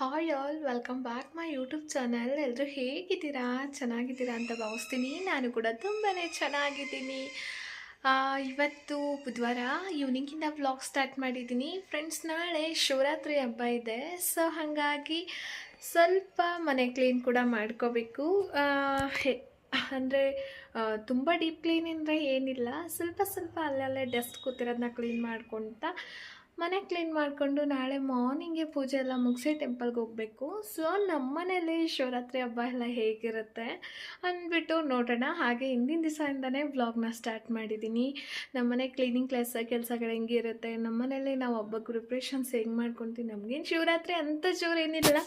Hi all, welcome back my YouTube channel. ಎಲ್ಲರೂ ಹೇಗಿದ್ದೀರಾ? ಚೆನ್ನಾಗಿದ್ದೀರಾ ಅಂತ ಭಾವಿಸ್ತೀನಿ. ನಾನು ಕೂಡ ತುಂಬಾ ಚೆನ್ನಾಗಿದ್ದೀನಿ. ಇವತ್ತು ಬುಧವಾರ ಈವ್ನಿಂಗಿಂದ ವ್ಲಾಗ್ ಸ್ಟಾರ್ಟ್ ಮಾಡಿದ್ದೀನಿ. ಫ್ರೆಂಡ್ಸ್ ನಾಳೆ ಶಿವರಾತ್ರಿ ಹಬ್ಬ ಇದೆ. ಸೊ ಹಾಗಾಗಿ ಸ್ವಲ್ಪ ಮನೆ ಕ್ಲೀನ್ ಕೂಡ ಮಾಡ್ಕೋಬೇಕು. ಅಂದರೆ ತುಂಬ ಡೀಪ್ ಕ್ಲೀನ್ ಅಂದರೆ ಏನಿಲ್ಲ. ಸ್ವಲ್ಪ ಸ್ವಲ್ಪ ಅಲ್ಲಲ್ಲೇ ಡಸ್ಟ್ ಕೂತಿರೋದನ್ನ ಕ್ಲೀನ್ ಮಾಡ್ಕೊತ ಮನೆ ಕ್ಲೀನ್ ಮಾಡಿಕೊಂಡು ನಾಳೆ ಮಾರ್ನಿಂಗೇ ಪೂಜೆ ಎಲ್ಲ ಮುಗಿಸಿ ಟೆಂಪಲ್ಗೆ ಹೋಗಬೇಕು. ಸೊ ನಮ್ಮ ಮನೇಲಿ ಶಿವರಾತ್ರಿ ಹಬ್ಬ ಎಲ್ಲ ಹೇಗಿರುತ್ತೆ ಅಂದ್ಬಿಟ್ಟು ನೋಡೋಣ. ಹಾಗೆ ಹಿಂದಿನ ದಿವಸದಿಂದನೇ ವ್ಲಾಗ್ನ ಸ್ಟಾರ್ಟ್ ಮಾಡಿದ್ದೀನಿ ನಮ್ಮನೆ ಕ್ಲೀನಿಂಗ್ ಕ್ಲಾಸ್ ಕೆಲಸಗಳು ಹೆಂಗಿರುತ್ತೆ ನಮ್ಮ ಮನೇಲಿ ನಾವು ಹಬ್ಬಕ್ಕೆ ಪ್ರಿಪ್ರೇಷನ್ಸ್ ಹೆಂಗೆ ಮಾಡ್ಕೊತೀವಿ ನಮಗೇನು ಶಿವರಾತ್ರಿ ಅಂಥ ಜೋರು ಏನಿಲ್ಲ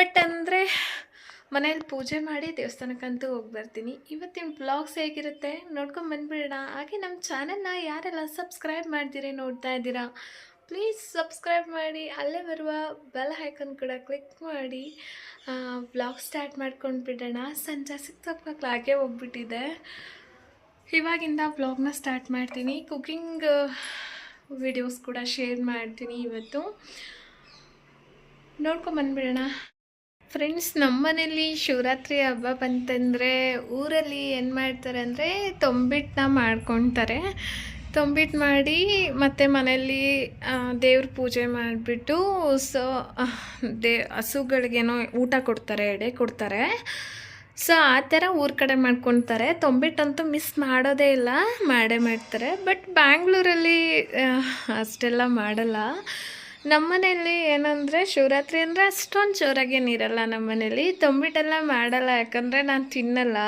ಬಟ್ ಅಂದರೆ ಮನೇಲಿ ಪೂಜೆ ಮಾಡಿ ದೇವಸ್ಥಾನಕ್ಕಂತೂ ಹೋಗಿ ಬರ್ತೀನಿ. ಇವತ್ತಿನ ಬ್ಲಾಗ್ಸ್ ಹೇಗಿರುತ್ತೆ ನೋಡ್ಕೊಂಡು ಬಂದ್ಬಿಡೋಣ. ಹಾಗೆ ನಮ್ಮ ಚಾನೆಲ್ನ ಯಾರೆಲ್ಲ ಸಬ್ಸ್ಕ್ರೈಬ್ ಮಾಡ್ತೀರಿ ನೋಡ್ತಾ ಇದ್ದೀರಾ? ಪ್ಲೀಸ್ ಸಬ್ಸ್ಕ್ರೈಬ್ ಮಾಡಿ, ಅಲ್ಲೇ ಬರುವ ಬೆಲ್ ಹೈಕನ್ ಕೂಡ ಕ್ಲಿಕ್ ಮಾಡಿ. ಬ್ಲಾಗ್ ಸ್ಟಾರ್ಟ್ ಮಾಡ್ಕೊಂಡು ಬಿಡೋಣ. ಸಂಜೆ ಸಿಕ್ತಪ್ಪಾಗೆ ಹೋಗ್ಬಿಟ್ಟಿದೆ. ಇವಾಗಿಂದ ವ್ಲಾಗ್ನ ಸ್ಟಾರ್ಟ್ ಮಾಡ್ತೀನಿ. ಕುಕ್ಕಿಂಗ್ ವಿಡಿಯೋಸ್ ಕೂಡ ಶೇರ್ ಮಾಡ್ತೀನಿ ಇವತ್ತು. ನೋಡ್ಕೊಂಬಂದ್ಬಿಡೋಣ ಫ್ರೆಂಡ್ಸ್ ನಮ್ಮನೇಲಿ ಶಿವರಾತ್ರಿ ಹಬ್ಬ ಬಂತಂದರೆ ಊರಲ್ಲಿ ಏನು ಮಾಡ್ತಾರೆ ಅಂದರೆ ತೊಂಬಿಟ್ಟನ್ನ ಮಾಡ್ಕೊತಾರೆ. ತೊಂಬಿಟ್ಟು ಮಾಡಿ ಮತ್ತು ಮನೆಯಲ್ಲಿ ದೇವ್ರ ಪೂಜೆ ಮಾಡಿಬಿಟ್ಟು ಸೊ ದೇ, ಹಸುಗಳಿಗೇನೋ ಊಟ ಕೊಡ್ತಾರೆ, ಎಡೆ ಕೊಡ್ತಾರೆ. ಸೊ, ಆ ಥರ ಊರ ಕಡೆ ಮಾಡ್ಕೊತಾರೆ. ತೊಂಬಿಟ್ಟಂತೂ ಮಿಸ್ ಮಾಡೋದೇ ಇಲ್ಲ, ಮಾಡೇ ಮಾಡ್ತಾರೆ. ಬಟ್ ಬ್ಯಾಂಗ್ಳೂರಲ್ಲಿ ಅಷ್ಟೆಲ್ಲ ಮಾಡಲ್ಲ. ನಮ್ಮನೇಲಿ ಏನಂದರೆ ಶಿವರಾತ್ರಿ ಅಂದರೆ ಅಷ್ಟೊಂದು ಜೋರಾಗೇನಿರಲ್ಲ ನಮ್ಮನೇಲಿ ತಂಬಿಟ್ಟೆಲ್ಲ ಮಾಡಲ್ಲ, ಯಾಕಂದರೆ ನಾನು ತಿನ್ನಲ್ಲ.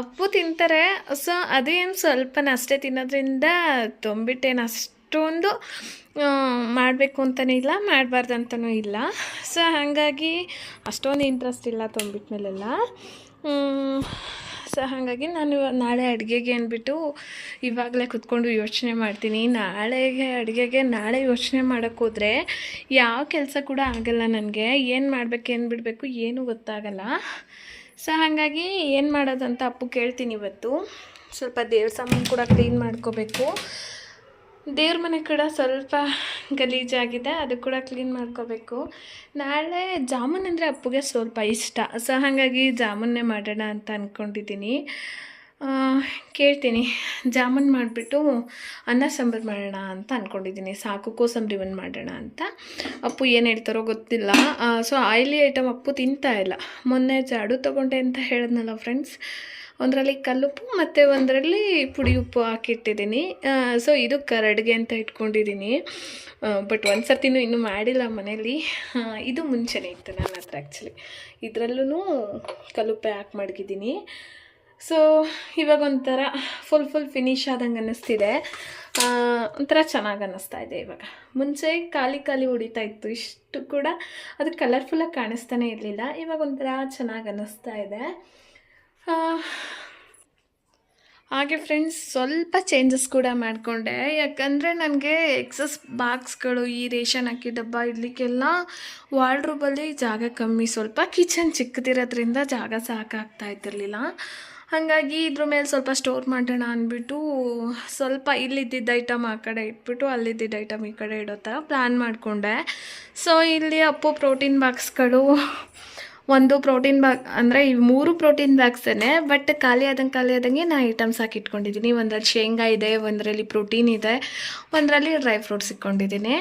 ಅಪ್ಪು ತಿಂತಾರೆ. ಸೊ ಅದೇನು ಸ್ವಲ್ಪನೇ ಅಷ್ಟೇ ತಿನ್ನೋದ್ರಿಂದ ತಂಬಿಟ್ಟೇನು ಅಷ್ಟೊಂದು ಮಾಡಬೇಕು ಅಂತಲೂ ಇಲ್ಲ, ಮಾಡಬಾರ್ದು ಅಂತಲೂ ಇಲ್ಲ. ಸೊ ಹಾಗಾಗಿ ಅಷ್ಟೊಂದು ಇಂಟ್ರೆಸ್ಟ್ ಇಲ್ಲ ತಂಬಿಟ್ಟ ಮೇಲೆಲ್ಲ ಸೊ ಹಾಗಾಗಿ ನಾನು ನಾಳೆ ಅಡುಗೆಗೆ ಅಂದ್ಬಿಟ್ಟು ಇವಾಗಲೇ ಕುತ್ಕೊಂಡು ಯೋಚನೆ ಮಾಡ್ತೀನಿ. ನಾಳೆಗೆ ಅಡುಗೆಗೆ ನಾಳೆ ಯೋಚನೆ ಮಾಡೋಕ್ಕೆ ಹೋದರೆ ಯಾವ ಕೆಲಸ ಕೂಡ ಆಗಲ್ಲ ನನಗೆ. ಏನು ಮಾಡಬೇಕು, ಏನು ಬಿಡಬೇಕು ಏನೂ ಗೊತ್ತಾಗಲ್ಲ. ಸೊ ಹಾಗಾಗಿ ಏನು ಮಾಡೋದು ಅಂತ ಅಪ್ಪು ಕೇಳ್ತೀನಿ ಇವತ್ತು. ಸ್ವಲ್ಪ ದೇವ್ರ ಸಾಮಾನು ಕೂಡ ಕ್ಲೀನ್ ಮಾಡ್ಕೋಬೇಕು. ದೇವ್ರ ಮನೆ ಕೂಡ ಸ್ವಲ್ಪ ಗಲೀಜಾಗಿದೆ, ಅದು ಕೂಡ ಕ್ಲೀನ್ ಮಾಡ್ಕೋಬೇಕು. ನಾಳೆ ಜಾಮೂನ್ ಅಂದರೆ ಅಪ್ಪುಗೆ ಸ್ವಲ್ಪ ಇಷ್ಟ. ಸೊ, ಹಾಗಾಗಿ ಜಾಮೂನ್ನೇ ಮಾಡೋಣ ಅಂತ ಅಂದ್ಕೊಂಡಿದ್ದೀನಿ ಕೇಳ್ತೀನಿ. ಜಾಮೂನ್ ಮಾಡಿಬಿಟ್ಟು ಅನ್ನ ಸಾಂಬಾರು ಮಾಡೋಣ ಅಂತ ಅಂದ್ಕೊಂಡಿದ್ದೀನಿ ಸಾಕು ಕೋಸಂಬರಿ ಒಂದು ಮಾಡೋಣ ಅಂತ. ಅಪ್ಪು ಏನು ಹೇಳ್ತಾರೋ ಗೊತ್ತಿಲ್ಲ. ಸೊ ಆಯಿಲಿ ಐಟಮ್ ಅಪ್ಪು ತಿಂತಾ ಇಲ್ಲ. ಮೊನ್ನೆ ಜಾಡು ತೊಗೊಂಡೆ ಅಂತ ಹೇಳಿದ್ನಲ್ಲ ಫ್ರೆಂಡ್ಸ್ ಒಂದರಲ್ಲಿ ಕಲ್ಲುಪ್ಪು ಮತ್ತು ಒಂದರಲ್ಲಿ ಪುಡಿ ಉಪ್ಪು ಹಾಕಿಟ್ಟಿದ್ದೀನಿ. ಸೊ ಇದು ಕರಡಿಗೆ ಅಂತ ಇಟ್ಕೊಂಡಿದ್ದೀನಿ. ಬಟ್ ಒಂದು ಸರ್ತಿನೂ ಇನ್ನೂ ಮಾಡಿಲ್ಲ ಮನೇಲಿ. ಇದು ಮುಂಚೆನೇ ಇತ್ತು ನನ್ನ ಹತ್ರ ಆ್ಯಕ್ಚುಲಿ ಇದರಲ್ಲೂ ಕಲ್ಲುಪ್ಪೆ ಹಾಕಿ ಮಡಗಿದ್ದೀನಿ. ಸೊ ಇವಾಗ ಒಂಥರ ಫುಲ್ ಫುಲ್ ಫಿನಿಶ್ ಆದಂಗೆ ಅನ್ನಿಸ್ತಿದೆ. ಒಂಥರ ಚೆನ್ನಾಗಿ ಅನ್ನಿಸ್ತಾ ಇದೆ ಇವಾಗ. ಮುಂಚೆ ಖಾಲಿ ಖಾಲಿ ಹೊಡಿತಾ ಇತ್ತು. ಇಷ್ಟು ಕೂಡ ಅದು ಕಲರ್ಫುಲ್ಲಾಗಿ ಕಾಣಿಸ್ತಾನೆ ಇರಲಿಲ್ಲ. ಇವಾಗ ಒಂಥರ ಚೆನ್ನಾಗಿ ಅನ್ನಿಸ್ತಾ ಇದೆ. ಹಾಗೆ ಫ್ರೆಂಡ್ಸ್ ಸ್ವಲ್ಪ ಚೇಂಜಸ್ ಕೂಡ ಮಾಡಿಕೊಂಡೆ. ಯಾಕಂದರೆ ನನಗೆ ಎಕ್ಸಸ್ ಬಾಕ್ಸ್ಗಳು ಈ ರೇಷನ್ ಅಕ್ಕಿ ಡಬ್ಬ ಇಡ್ಲಿಕ್ಕೆಲ್ಲ ವಾರ್ಡ್ರೂಬಲ್ಲಿ ಜಾಗ ಕಮ್ಮಿ. ಸ್ವಲ್ಪ ಕಿಚನ್ ಚಿಕ್ಕದಿರೋದ್ರಿಂದ ಜಾಗ ಸಾಕಾಗ್ತಾ ಇದ್ದಿರಲಿಲ್ಲ. ಹಾಗಾಗಿ ಇದ್ರ ಮೇಲೆ ಸ್ವಲ್ಪ ಸ್ಟೋರ್ ಮಾಡೋಣ ಅಂದ್ಬಿಟ್ಟು ಸ್ವಲ್ಪ ಇಲ್ಲಿದ್ದಿದ್ದ ಐಟಮ್ ಆ ಕಡೆ ಇಟ್ಬಿಟ್ಟು ಅಲ್ಲಿದ್ದಿದ್ದ ಐಟಮ್ ಈ ಕಡೆ ಇಡೋ ಥರ ಪ್ಲ್ಯಾನ್ ಮಾಡಿಕೊಂಡೆ. ಸೊ ಇಲ್ಲಿ ಅಪ್ಪು ಪ್ರೋಟೀನ್ ಬಾಕ್ಸ್ಗಳು ಒಂದು ಪ್ರೋಟೀನ್ ಬ್ಯಾಗ್ ಅಂದರೆ ಈ ಮೂರು ಪ್ರೋಟೀನ್ ಬ್ಯಾಗ್ಸೇ ಬಟ್ ಖಾಲಿ ಆದಂಗೆ ಖಾಲಿ ಆದಂಗೆ ನಾನು ಐಟಮ್ಸ್ ಹಾಕಿ ಇಟ್ಕೊಂಡಿದ್ದೀನಿ ಒಂದರಲ್ಲಿ ಶೇಂಗಾ ಇದೆ, ಒಂದರಲ್ಲಿ ಪ್ರೋಟೀನ್ ಇದೆ, ಒಂದರಲ್ಲಿ ಡ್ರೈ ಫ್ರೂಟ್ಸ್ ಇಟ್ಕೊಂಡಿದ್ದೀನಿ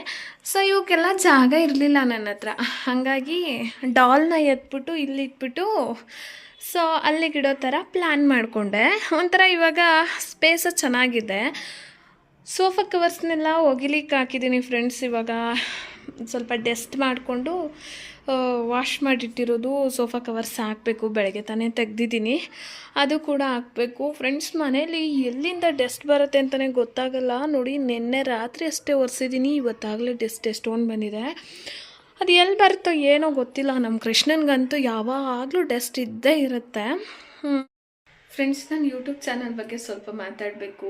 ಸೊ ಇವಕ್ಕೆಲ್ಲ ಜಾಗ ಇರಲಿಲ್ಲ ನನ್ನ ಹತ್ರ. ಹಾಗಾಗಿ ಡಾಲ್ನ ಎತ್ಬಿಟ್ಟು ಇಲ್ಲಿ ಇಟ್ಬಿಟ್ಟು ಸೊ ಅಲ್ಲಿಗಿಡೋ ಥರ ಪ್ಲ್ಯಾನ್ ಮಾಡಿಕೊಂಡೆ. ಒಂಥರ ಇವಾಗ ಸ್ಪೇಸು ಚೆನ್ನಾಗಿದೆ. ಸೋಫಾ ಕವರ್ಸ್ನೆಲ್ಲ ಒಗಿಲಿಕ್ಕೆ ಹಾಕಿದ್ದೀನಿ ಫ್ರೆಂಡ್ಸ್ ಇವಾಗ. ಸ್ವಲ್ಪ ಡೆಸ್ಟ್ ಮಾಡಿಕೊಂಡು ವಾಶ್ ಮಾಡಿಟ್ಟಿರೋದು ಸೋಫಾ ಕವರ್ಸ್ ಹಾಕಬೇಕು, ಬೆಳಗ್ಗೆ ತಾನೇ ತೆಗ್ದಿದ್ದೀನಿ. ಅದು ಕೂಡ ಹಾಕಬೇಕು. ಫ್ರೆಂಡ್ಸ್ ಮನೇಲಿ ಎಲ್ಲಿಂದ ಡೆಸ್ಟ್ ಬರುತ್ತೆ ಅಂತಲೇ ಗೊತ್ತಾಗಲ್ಲ. ನೋಡಿ, ನಿನ್ನೆ ರಾತ್ರಿ ಅಷ್ಟೇ ಒರೆಸಿದ್ದೀನಿ ಇವತ್ತಾಗಲೇ ಡಸ್ಟ್ ಎಷ್ಟೊಂದು ಬಂದಿದೆ. ಅದು ಎಲ್ಲಿ ಬರುತ್ತೋ ಏನೋ ಗೊತ್ತಿಲ್ಲ. ನಮ್ಮ ಕೃಷ್ಣನ್ಗಂತೂ ಯಾವಾಗಲೂ ಡೆಸ್ಟ್ ಇದ್ದೇ ಇರುತ್ತೆ. ಫ್ರೆಂಡ್ಸ್ ನಾನು ಯೂಟ್ಯೂಬ್ ಚಾನಲ್ ಬಗ್ಗೆ ಸ್ವಲ್ಪ ಮಾತಾಡಬೇಕು.